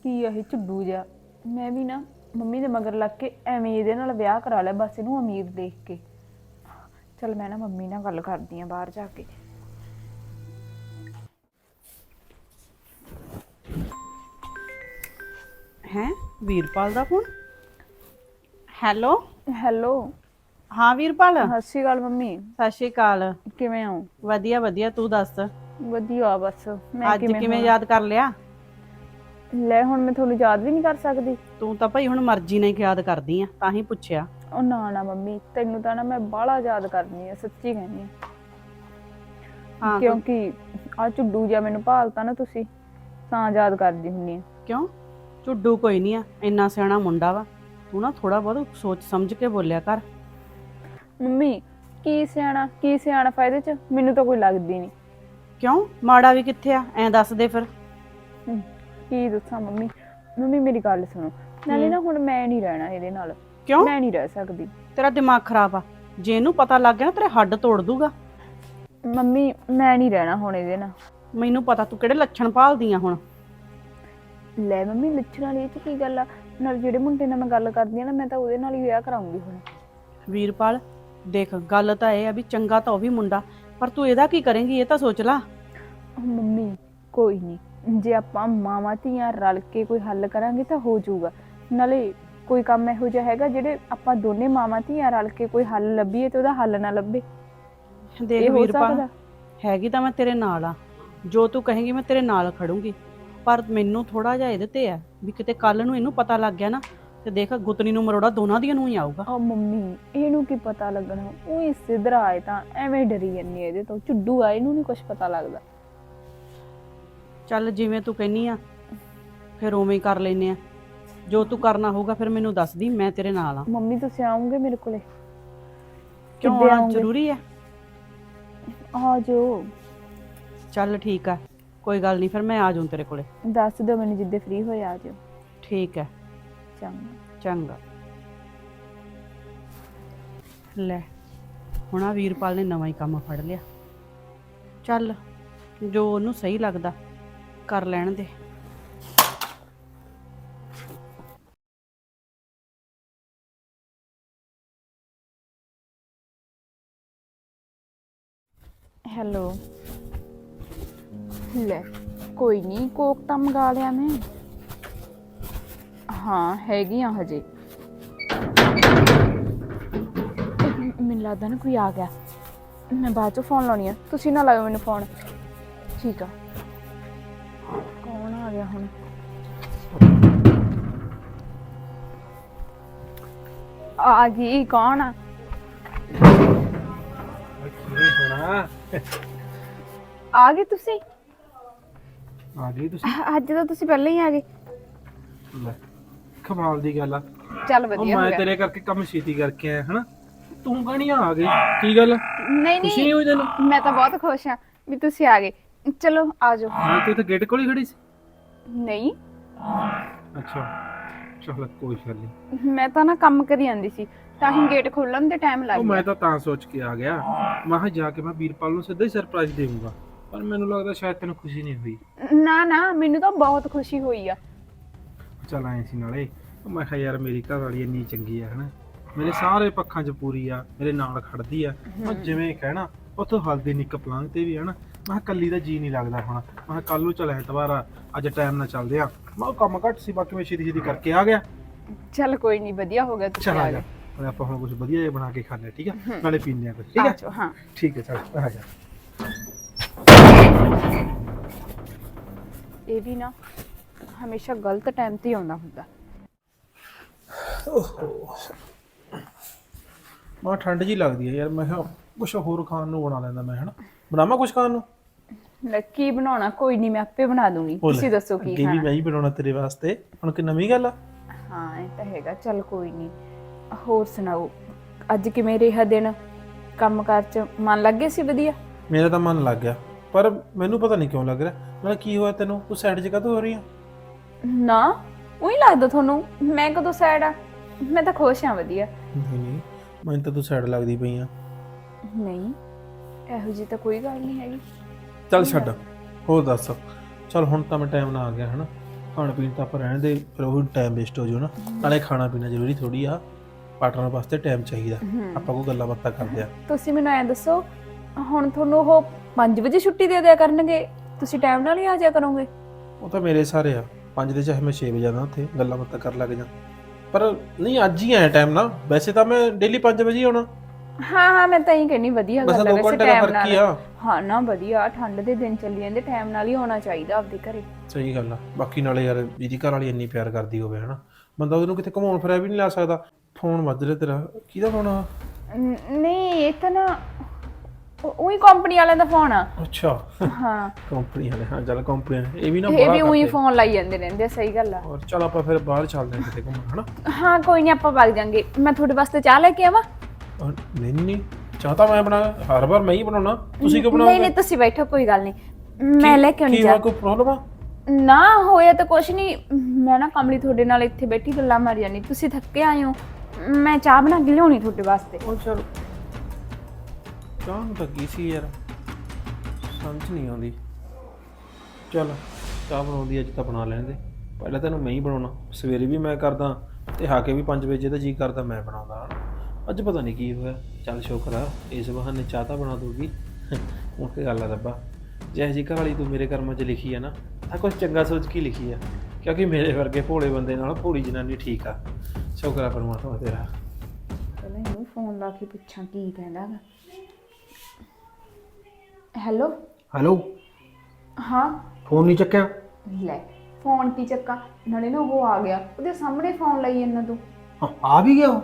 ਕੀ ਇਹ ਝੁੱਡੂ ਜਿਹਾ? ਮੈਂ ਵੀ ਨਾ ਮੰਮੀ ਦੇ ਮਗਰ ਲੱਗ ਕੇ ਐਵੇਂ ਇਹਦੇ ਨਾਲ ਵਿਆਹ ਕਰਾ ਲਿਆ ਬਸ ਇਹਨੂੰ ਅਮੀਰ ਦੇਖ ਕੇ। ਚੱਲ ਮੈਂ ਨਾ ਮੰਮੀ ਨਾਲ ਗੱਲ ਕਰਦੀ ਆ ਬਾਹਰ ਜਾ ਕੇ। ਹੈ? ਵੀਰਪਾਲ ਦਾ ਫੋਨ? ਹੈਲੋ? ਹੈਲੋ। ਹਾਂ ਵੀਰਪਾਲ? ਸਤਿ ਸ਼੍ਰੀ ਅਕਾਲ ਮੰਮੀ। ਸਤਿ ਸ਼੍ਰੀ ਅਕਾਲ। ਕਿਵੇਂ ਹੋ? ਵਧੀਆ ਵਧੀਆ। ਤੂੰ ਦੱਸ? ਵਧੀਆ ਬਸ। ਮੈਂ ਅੱਜ ਕਿਵੇਂ? ਯਾਦ ਕਰ ਲਿਆ? ਲੈ ਹੁਣ ਮੈਂ ਤੁਹਾਨੂੰ ਯਾਦ ਵੀ ਨਹੀਂ ਕਰ ਸਕਦੀ। ਤੂੰ ਤਾਂ ਭਾਈ ਹੁਣ ਮਰਜ਼ੀ ਨਾਲ ਹੀ ਯਾਦ ਕਰਦੀ ਆ ਤਾਂ ਹੀ ਪੁੱਛਿਆ। ਉਹ ਨਾ ਨਾ ਮੰਮੀ ਤੈਨੂੰ ਤਾਂ ਨਾ ਮੈਂ ਬਾਹਲਾ ਯਾਦ ਕਰਨੀ ਆ ਸੱਚੀ ਕਹਿੰਦੀ ਆ ਹਾਂ ਕਿਉਂਕਿ ਆ ਝੁੱਡੂ ਜਿਹਾ ਮੈਨੂੰ ਭਾਲਤਾ ਨਾ ਤੁਸੀਂ ਤਾਂ ਯਾਦ ਕਰਦੀ ਹੁੰਨੀ ਆ ਕਿਉਂ? ਝੁੱਡੂ ਕੋਈ ਨਹੀਂ ਆ ਇੰਨਾ ਸਿਆਣਾ ਮੁੰਡਾ ਵਾ। ਤੂੰ ਨਾ ਥੋੜਾ ਬਹੁਤ ਸੋਚ ਸਮਝ ਕੇ ਬੋਲਿਆ ਕਰ। ਮੰਮੀ ਕੀ ਸਿਆਣਾ ਕੀ ਸਿਆਣਾ ਫਾਇਦੇ ਚ? ਮੈਨੂੰ ਤਾਂ ਕੋਈ ਲੱਗਦੀ ਨਹੀਂ। ਕਿਉਂ? ਮਾੜਾ ਵੀ ਕਿੱਥੇ ਆ? ਐਂ ਦੱਸ ਦੇ ਫਿਰ। ਹਮ, ਕੀ ਦੱਸਾਂ ਮੰਮੀ? ਮੰਮੀ ਮੇਰੀ ਗੱਲ ਸੁਣੋ। ਨਾਲੇ ਨਾ ਹੁਣ ਮੈਂ ਨਹੀਂ ਰਹਿਣਾ ਇਹਦੇ ਨਾਲ। ਕਿਉਂ? ਮੈਂ ਨਹੀਂ ਰਹਿ ਸਕਦੀ। ਤੇਰਾ ਦਿਮਾਗ ਖਰਾਬ ਆ। ਜੇ ਇਹਨੂੰ ਪਤਾ ਲੱਗ ਗਿਆ ਨਾ ਤੇਰੇ ਹੱਡ ਤੋੜ ਦੂਗਾ। ਮੰਮੀ ਮੈਂ ਨਹੀਂ ਰਹਿਣਾ ਹੁਣ ਇਹਦੇ ਨਾਲ। ਮੈਨੂੰ ਪਤਾ ਤੂੰ ਕਿਹੜੇ ਲੱਛਣ ਭਾਲਦੀ ਆ ਹੁਣ। ਲੈ ਮੰਮੀ ਲੱਛਣ ਵਾਲੀ ਇਹ ਚ ਕੀ ਗੱਲ ਆ? ਨਾਲ ਜਿਹੜੇ ਮੁੰਡੇ ਨਾਲ ਮੈਂ ਗੱਲ ਕਰਦੀ ਆ ਨਾ ਮੈਂ ਤਾਂ ਉਹਦੇ ਨਾਲ ਹੀ ਵਿਆਹ ਕਰਾਉਂਗੀ ਹੁਣ। ਵੀਰਪਾਲ ਦੇਖ ਗੱਲ ਤਾਂ ਇਹ ਆ ਵੀ ਚੰਗਾ ਤਾਂ ਉਹ ਵੀ ਮੁੰਡਾ ਪਰ ਤੂੰ ਇਹਦਾ ਕੀ ਕਰੇਂਗੀ ਇਹ ਤਾਂ ਸੋਚ ਲਾ। ਮੰਮੀ ਕੋਈ ਨਹੀਂ। ਜੇ ਆਪਾਂ ਮਾਵਾਂ ਧੀਆਂ ਰਲ ਕੇ ਕੋਈ ਹੱਲ ਕਰਾਂਗੇ ਤਾਂ ਹੋ ਜਾਊਗਾ। ਨਾਲੇ ਕੋਈ ਕੰਮ ਇਹੋ ਜਿਹਾ ਹੈਗਾ ਜਿਹੜੇ ਆਪਾਂ ਦੋਨੇ ਮਾਵਾਂ ਧੀਆਂ ਰਲ ਕੇ ਕੋਈ ਹੱਲ ਲੱਭੀਏ ਤੇ ਉਹਦਾ ਹੱਲ ਨਾ ਲੱਭੇ? ਦੇਖ ਇਹ ਹੋ ਵੀਰਪਾਲ ਸਕਦਾ? ਹੈਗੀ ਤਾਂ ਮੈਂ ਤੇਰੇ ਨਾਲ ਆ। ਜੋ ਤੂੰ ਕਹੇਂਗੀ ਮੈਂ ਤੇਰੇ ਨਾਲ ਖੜੂੰਗੀ। ਪਰ ਮੈਨੂੰ ਥੋੜਾ ਜਿਹਾ ਇਹਦੇ ਤੇ ਆ ਵੀ ਕਿਤੇ ਕੱਲ ਨੂੰ ਇਹਨੂੰ ਪਤਾ ਲੱਗ ਗਿਆ ਨਾ ਤੇ ਦੇਖ ਗੁੱਤਨੀ ਨੂੰ ਮਰੋੜਾ ਦੋਨਾਂ ਦੀਆਂ ਨੂੰ ਹੀ ਆਊਗਾ। ਆ ਮੰਮੀ ਇਹਨੂੰ ਕੀ ਪਤਾ ਲੱਗਣਾ? ਉਹ ਹੀ ਸਿੱਧਰਾ ਆਏ ਤਾਂ ਐਵੇਂ ਡਰੀ ਜੰਨੀ ਇਹਦੇ ਤੋਂ। ਝੁੱਡੂ ਆ ਇਹਨੂੰ ਨਹੀਂ ਕੁਝ ਪਤਾ ਲੱਗਦਾ। ਚੱਲ ਜਿਵੇਂ ਤੂੰ ਕਹਿੰਨੀ ਆ ਫਿਰ ਉਵੇਂ ਹੀ ਕਰ ਲੈਨੇ ਆ। ਜੋ ਤੂੰ ਕਰਨਾ ਹੋਊਗਾ ਫਿਰ ਮੈਨੂੰ ਦੱਸ ਦੀ ਮੈਂ ਤੇਰੇ ਨਾਲ ਆ। ਮੰਮੀ ਤੁਸੀਂ ਆਉਂਗੇ ਮੇਰੇ ਕੋਲੇ? ਕਿਉਂ ਕਿੱਦੇ ਆਉਣਾ ਆਉਂਗੇ? ਜ਼ਰੂਰੀ ਆ? ਆ ਜੋ ਚੱਲ ਠੀਕ ਆ ਕੋਈ ਗੱਲ ਨਹੀਂ ਫਿਰ ਮੈਂ ਆ ਜਾਊਂ ਤੇਰੇ ਕੋਲੇ। ਦੱਸ ਦਿਓ ਮੈਨੂੰ ਜਿੱਦੇ ਫ੍ਰੀ ਹੋਏ ਆ ਜਿਓ। ਠੀਕ ਹੈ ਚੰਗਾ। ਚੰਗਾ। ਲੈ ਹੁਣ ਆ ਵੀਰਪਾਲ ਨੇ ਨਵਾਂ ਹੀ ਕੰਮ ਫੜ ਲਿਆ। ਚੱਲ ਜੋ ਉਹਨੂੰ ਸਹੀ ਲੱਗਦਾ ਕਰ ਲੈਣ ਦੇ। ਹੈਲੋ। ਲੈ, ਕੋਈ ਨਹੀਂ, ਕੋਕ ਤਾਂ ਮੰਗਾ ਲਿਆ ਮੈਂ। ਹਾਂ ਹੈਗੀਆਂ ਹਜੇ। ਲੱਗਦਾ ਨਾ ਕੋਈ ਆ ਗਿਆ। ਮੈਂ ਬਾਅਦ ਚੋਂ ਫੋਨ ਲਾਉਣੀ ਆ। ਤੁਸੀਂ ਨਾ ਲਾਇਓ ਮੈਨੂੰ ਫੋਨ ਠੀਕ ਆ। ਕੌਣ ਆ ਗਿਆ ਹੁਣ? ਆ ਗਈ, ਕੌਣ ਆ? ਹੋਣਾ ਆ ਗਏ ਤੁਸੀਂ? ਆ ਗਈ ਤੁਸੀਂ? ਅੱਜ ਤਾਂ ਤੁਸੀਂ ਪਹਿਲਾਂ ਹੀ ਆ ਗਏ। ਲੈ ਕਮਾਲ ਦੀ ਗੱਲ ਆ। ਚੱਲ ਉਹ ਵਧੀਆ ਹੋ ਮੈਂ ਗਿਆ। ਤੇਰੇ ਕਰਕੇ ਕੰਮ ਛੇਤੀ ਕਰਕੇ ਆਇਆ ਹਨਾ? ਤੂੰ ਕਹਣੀਆਂ ਆ ਗਈ? ਕੀ ਗੱਲ? ਨਹੀਂ ਖੁਸ਼ੀ ਨਹੀਂ ਹੋਈ ਤੈਨੂੰ? ਮੈਂ ਤਾਂ ਬਹੁਤ ਖੁਸ਼ ਹਾਂ ਵੀ ਤੁਸੀਂ ਆ ਗਏ। ਚਲੋ ਆ ਜਾਓ। ਮੈਂ ਤੂੰ ਇੱਥੇ ਗੇਟ ਕੋਲ ਹੀ ਖੜੀ ਸੀ? ਨਹੀਂ। ਅੱਛਾ। ਚਲ ਕੋਈ ਗੱਲ ਨਹੀਂ ਮੈਂ ਤਾਂ ਨਾ ਕੰਮ ਕਰੀ ਜਾਂਦੀ ਸੀ। ਤਾਂ ਹੀ ਗੇਟ ਖੋਲਣ ਦੇ ਟਾਈਮ ਲੱਗ ਉਹ ਗਿਆ। ਮੈਂ ਤਾਂ ਤਾਂ ਸੋਚ ਕੇ ਆ ਗਿਆ। ਮੈਂ ਕਿਹਾ ਜਾ ਕੇ ਮੈਂ ਵੀਰਪਾਲ ਨੂੰ ਸਿੱਧਾ ਹੀ ਸਰਪ੍ਰਾਈਜ਼ ਦੇਵਾਂਗਾ ਪਰ ਮੈਨੂੰ ਲੱਗਦਾ ਸ਼ਾਇਦ ਤੈਨੂੰ ਖੁਸ਼ੀ ਨਹੀਂ ਹੋਈ। ਨਾ ਨਾ ਮੈਨੂੰ ਤਾਂ ਬਹੁਤ ਖੁਸ਼ੀ ਹੋਈ ਆ। ਚੱਲ ਆਏ ਸੀ ਨਾਲੇ। ਉਹ ਮੈਂ ਕਿਹਾ ਯਾਰ ਮੇਰੀ ਘਰ ਵਾਲੀ ਇੰਨੀ ਚੰਗੀ ਆ ਹਨਾ। ਮੇਰੇ ਸਾਰੇ ਪੱਖਾਂ 'ਚ ਪੂਰੀ ਆ ਮੇਰੇ ਨਾਲ ਖੜਦੀ ਆ। ਉਹ ਜਿਵੇਂ ਕਹਿਣਾ ਉੱਥੋਂ ਹਲਦੀ ਨਿੱਕ ਪਲੰਗ ਤੇ ਵੀ ਹਨਾ। ਮੈਂ ਕਿਹਾ ਕੱਲੀ ਦਾ ਜੀ ਨਹੀਂ ਲੱਗਦਾ ਹੁਣ। ਮੈਂ ਕਿਹਾ ਕੱਲ ਨੂੰ ਚੱਲ ਐਤਵਾਰ ਆ ਅੱਜ ਟਾਈਮ ਨਾਲ ਚੱਲਦੇ ਆ। ਮੈਂ ਕਿਹਾ ਕੰਮ ਘੱਟ ਸੀ ਬਾਕੀ ਮੈਂ ਛੇਤੀ ਛੇਤੀ ਕਰਕੇ ਆ ਗਿਆ। ਚੱਲ ਕੋਈ ਨਹੀਂ ਵਧੀਆ ਹੋ ਗਿਆ ਤੁਸੀਂ ਚੱਲ ਆ ਆ ਗਏ। ਜਾ ਹੁਣ ਆਪਾਂ ਹੁਣ ਕੁਝ ਵਧੀਆ ਜਿਹਾ ਬਣਾ ਕੇ ਖਾਣੇ ਠੀਕ ਆ? ਨਾਲੇ ਪੀਣੇ ਆ ਕੁਝ ਠੀਕ ਜਾਓ ਹਾਂ। ਠੀਕ ਹੈ ਚੱਲ ਆ ਜਾ। ਇਹ ਵੀ ਨਾ ਹਮੇਸ਼ਾ ਗਲਤ ਟਾਈਮ ਤੇ ਹੀ ਆਉਂਦਾ ਹੁੰਦਾ। ਮਾ ਠੰਡ ਜੀ ਲੱਗਦੀ ਹੈ ਯਾਰ ਮੈਂ ਕਿਹਾ ਹੋਰ ਖਾਣ ਨੂੰ ਬਣਾ ਲੈਂਦਾ ਮੈਂ ਹਨਾ? ਬਣਾਵਾਂ ਕੁਛ ਖਾਣ ਨੂੰ? ਲੈ ਕੀ ਬਣਾਉਣਾ? ਕੋਈ ਨਹੀਂ ਮੈਂ ਆਪੇ ਬਣਾ ਦੂੰਗੀ। ਉਹ ਲੈ, ਤੁਸੀਂ ਦੱਸੋ ਕੀ ਅੱਗੇ ਵੀ ਖਾਣਾ? ਮੈਂ ਹੀ ਬਣਾਉਣਾ ਤੇਰੇ ਵਾਸਤੇ। ਹੁਣ ਕਿ ਨਵੀਂ ਗੱਲ ਆ? ਹਾਂ ਇਹ ਤਾਂ ਹੈਗਾ ਚੱਲ ਕੋਈ ਨਹੀਂ ਹੋਰ ਸੁਣਾਓ? ਅੱਜ ਕਿਵੇਂ ਰਿਹਾ ਦਿਨ? ਕੰਮਕਾਰ ਚ ਮਨ ਲੱਗੇ ਸੀ ਵਧੀਆ? ਮੇਰਾ ਤਾਂ ਮਨ ਲੱਗ ਗਿਆ ਪਰ ਮੈਨੂੰ ਪਤਾ ਨਹੀਂ ਕਿਉਂ ਲੱਗ ਰਿਹਾ। ਮੈਂ ਕੀ ਹੋਇਆ ਤੈਨੂੰ? ਤੂੰ ਸਾਈਡ 'ਚ ਕਾਹਤੋਂ ਹੋ ਰਹੀ ਆ? ਨਾ ਉਹੀ ਲੱਗਦਾ ਤੁਹਾਨੂੰ ਮੈਂ ਕਦੋਂ ਸੈਡ ਆ? ਮੈਂ ਤਾਂ ਖੁਸ਼ ਹਾਂ ਵਧੀਆ। ਨਹੀਂ ਨਹੀਂ ਮੈਨੂੰ ਤਾਂ ਤੂੰ ਸਾਈਡ ਲੱਗਦੀ ਪਈ ਆ। ਨਹੀਂ ਇਹੋ ਜੀ ਤਾਂ ਕੋਈ ਗੱਲ ਨਹੀਂ ਹੈਗੀ। ਚੱਲ ਛੱਡ ਹੋਰ ਦੱਸ। ਚੱਲ ਹੁਣ ਤਾਂ ਮੈਂ ਟਾਈਮ ਨਾਲ ਆ ਗਿਆ ਹਨਾ। ਖਾਣ ਪੀਣ ਤਾਂ ਆਪਾਂ ਰਹਿਣ ਦੇ ਫਿਰ ਉਹ ਟਾਈਮ ਵੇਸਟ ਹੋ ਜਾਊ ਨਾ। ਨਾਲੇ ਖਾਣਾ ਪੀਣਾ ਜ਼ਰੂਰੀ ਥੋੜੀ ਆ। ਪਾਰਟਨਰ ਵਾਸਤੇ ਟਾਈਮ ਚਾਹੀਦਾ। ਆਪਾਂ ਕੋਈ ਗੱਲਾਂ ਬਾਤਾਂ ਕਰਦੇ ਆ ਤੁਸੀਂ ਮੈਨੂੰ ਐਂ ਦੱਸੋ ਹੁਣ ਤੁਹਾਨੂੰ ਉਹ 5 ਵਜੇ ਛੁੱਟੀ ਦੇ ਦਿਆ ਕਰਨਗੇ ਤੁਸੀਂ ਟਾਈਮ ਨਾਲ ਹੀ ਆ ਜਾਇਆ ਕਰੋਗੇ? ਉਹ ਤਾਂ ਮੇਰੇ ਸਾਰੇ ਆ। ਪੰਜ ਦੇ ਚਾਹੇ ਮੈਂ 6 ਵਜੇ ਆਣਾ ਉੱਥੇ ਗੱਲਾਂ ਬਾਤਾਂ ਕਰ ਲੱਗ ਜਾ। ਪਰ ਨਹੀਂ ਅੱਜ ਹੀ ਆਇਆ ਟਾਈਮ ਨਾਲ ਵੈਸੇ ਤਾਂ ਮੈਂ ਡੇਲੀ 5 ਵਜੇ ਆਉਣਾ। ਹਾਂ ਹਾਂ ਮੈਂ ਤਾਂ ਹੀ ਕਹਿੰਨੀ ਵਧੀਆ ਗੱਲ ਹੈ ਵੈਸੇ ਟਾਈਮ ਨਾਲ ਹਾਂ ਨਾ ਵਧੀਆ ਠੰਡ ਦੇ ਦਿਨ ਚੱਲੀ ਜਾਂਦੇ ਟਾਈਮ ਨਾਲ ਹੀ ਆਉਣਾ ਚਾਹੀਦਾ ਆਪਦੇ ਘਰੇ। ਸਹੀ ਗੱਲ ਆ। ਬਾਕੀ ਨਾਲੇ ਯਾਰ ਜਿਹਦੀ ਘਰ ਵਾਲੀ ਇੰਨੀ ਪਿਆਰ ਕਰਦੀ ਹੋਵੇ ਹਨਾ। ਬੰਦਾ ਉਹਨੂੰ ਕਿਤੇ ਘੁਮਾਉਣ ਫਿਰਿਆ ਵੀ ਨਹੀਂ ਲਾ ਸਕਦਾ। ਫੋਨ ਵੱਜ ਰਿਹਾ ਤੇਰਾ? ਕਿਹਦਾ ਫੋਨ ਆ? ਨ- ਨਹੀਂ ਇਹ ਤਾਂ ਨਾ ਉਹੀ ਕੰਪਨੀ ਵਾਲਿਆਂ ਦਾ ਫੋਨ ਆ। ਅੱਛਾ। ਹਾਂ। ਕੰਪਨੀ ਵਾਲੇ ਹਾਂ ਚੱਲ ਕੰਪਨੀ ਵਾਲੇ। ਇਹ ਵੀ ਨਾ ਇਹ ਵੀ ਉਹੀ ਕਰਦੇ। ਫੋਨ ਲਾਈ ਜਾਂਦੇ ਰਹਿੰਦੇ ਆ ਸਹੀ ਗੱਲ ਆ। ਔਰ ਚੱਲ ਆਪਾਂ ਫਿਰ ਬਾਹਰ ਚੱਲਦੇ ਹਾਂ ਕਿਤੇ ਘੁੰਮਣ ਹਨਾ? ਹਾਂ ਕੋਈ ਨਹੀਂ ਆਪਾਂ ਵਗ ਜਾਾਂਗੇ। ਮੈਂ ਤੁਹਾਡੇ ਵਾਸਤੇ ਚਾਹ ਲੈ ਕੇ ਆਵਾਂ? ਔਰ ਨਹੀਂ ਨਹੀਂ ਚਾਹ ਤਾਂ ਮੈਂ ਬਣਾ ਹਰ ਵਾਰ ਮੈਂ ਹੀ ਬਣਾਉਣਾ। ਤੁਸੀਂ ਕਿਉਂ ਨਹੀਂ ਬਣਾਓਗੇ? ਨਹੀਂ ਤੁਸੀਂ ਬੈਠੋ ਕੋਈ ਗੱਲ ਨਹੀਂ। ਮੈਂ ਲੈ ਕੇ ਆਉਣੀ ਕੀ ਚਾਹ। ਹੋਇਆ ਕੋਈ ਪ੍ਰੋਬਲਮ ਆ? ਨਾ ਹੋਇਆ ਤਾਂ ਕੁਛ ਨਹੀਂ। ਮੈਂ ਨਾ ਕਮਲੀ ਤੁਹਾਡੇ ਨਾਲ ਇੱਥੇ ਬੈਠੀ ਗੱਲਾਂ ਮਾਰੀ ਜਾਨੀ ਤੁਸੀਂ ਥੱਕੇ ਆਏ ਹੋ। ਮੈਂ ਚਾਹ ਬਣਾ ਕੇ ਲਿਆਉਣੀ ਤੁਹਾਡੇ ਵਾਸਤੇ। ਉਹ ਚਲ। ਚਾਹ ਨੂੰ ਤਾਂ ਕੀ ਸੀ ਯਾਰ? ਸਮਝ ਨਹੀਂ ਆਉਂਦੀ। ਚਲ ਚਾਹ ਬਣਾਉਂਦੀ ਅੱਜ ਤਾਂ ਬਣਾ ਲੈਣ ਦੇ। ਪਹਿਲਾਂ ਤੈਨੂੰ ਮੈਂ ਹੀ ਬਣਾਉਣਾ। ਸਵੇਰੇ ਵੀ ਮੈਂ ਕਰਦਾ ਤੇ ਆ ਕੇ ਵੀ 5 ਵਜੇ ਦਾ ਜੀ ਕਰਦਾ ਮੈਂ ਬਣਾਉਂਦਾ। ਅੱਜ ਪਤਾ ਨਹੀਂ ਕੀ ਹੋਇਆ। ਚੱਲ ਸ਼ੁਕਰ ਆ ਇਸ ਬਹਾਨੇ ਚਾਹ ਤਾਂ ਬਣਾ ਦੂਗੀ ਹੁਣ ਕੀ ਗੱਲ ਆ ਰੱਬਾ? ਜਿਹੋ ਜੀ ਘਰ ਵਾਲੀ ਤੂੰ ਮੇਰੇ ਕਰਮਾਂ 'ਚ ਲਿਖੀ ਆ ਨਾ ਤਾਂ ਕੁਝ ਚੰਗਾ ਸੋਚ ਕੇ ਲਿਖੀ ਆ। ਕਿਉਂਕਿ ਮੇਰੇ ਵਰਗੇ ਭੋਲੇ ਬੰਦੇ ਨਾਲ ਭੋਲੀ ਜਨਾਨੀ ਠੀਕ ਆ। ਸ਼ੁਕਰ ਆ ਪਰਮਾਤਮਾ ਤੇਰਾ। ਪਹਿਲਾਂ ਇਹਨੂੰ ਫੋਨ ਲਾ ਕੇ ਪੁੱਛਾਂ ਕੀ ਕਹਿੰਦਾ ਹੈ ਹੈਲੋ ਹੈਲੋ ਹਾਂ। ਫੋਨ ਨਹੀਂ ਚੱਕਿਆ? ਲੈ ਫੋਨ ਕੀ ਚੱਕਾ? ਨਾਲੇ ਨਾ ਉਹ ਆ ਗਿਆ। ਉਹਦੇ ਸਾਹਮਣੇ ਫੋਨ ਲਈ ਇਹਨਾਂ ਤੂੰ। ਹਾਂ, ਆ ਵੀ ਗਿਆ ਉਹ?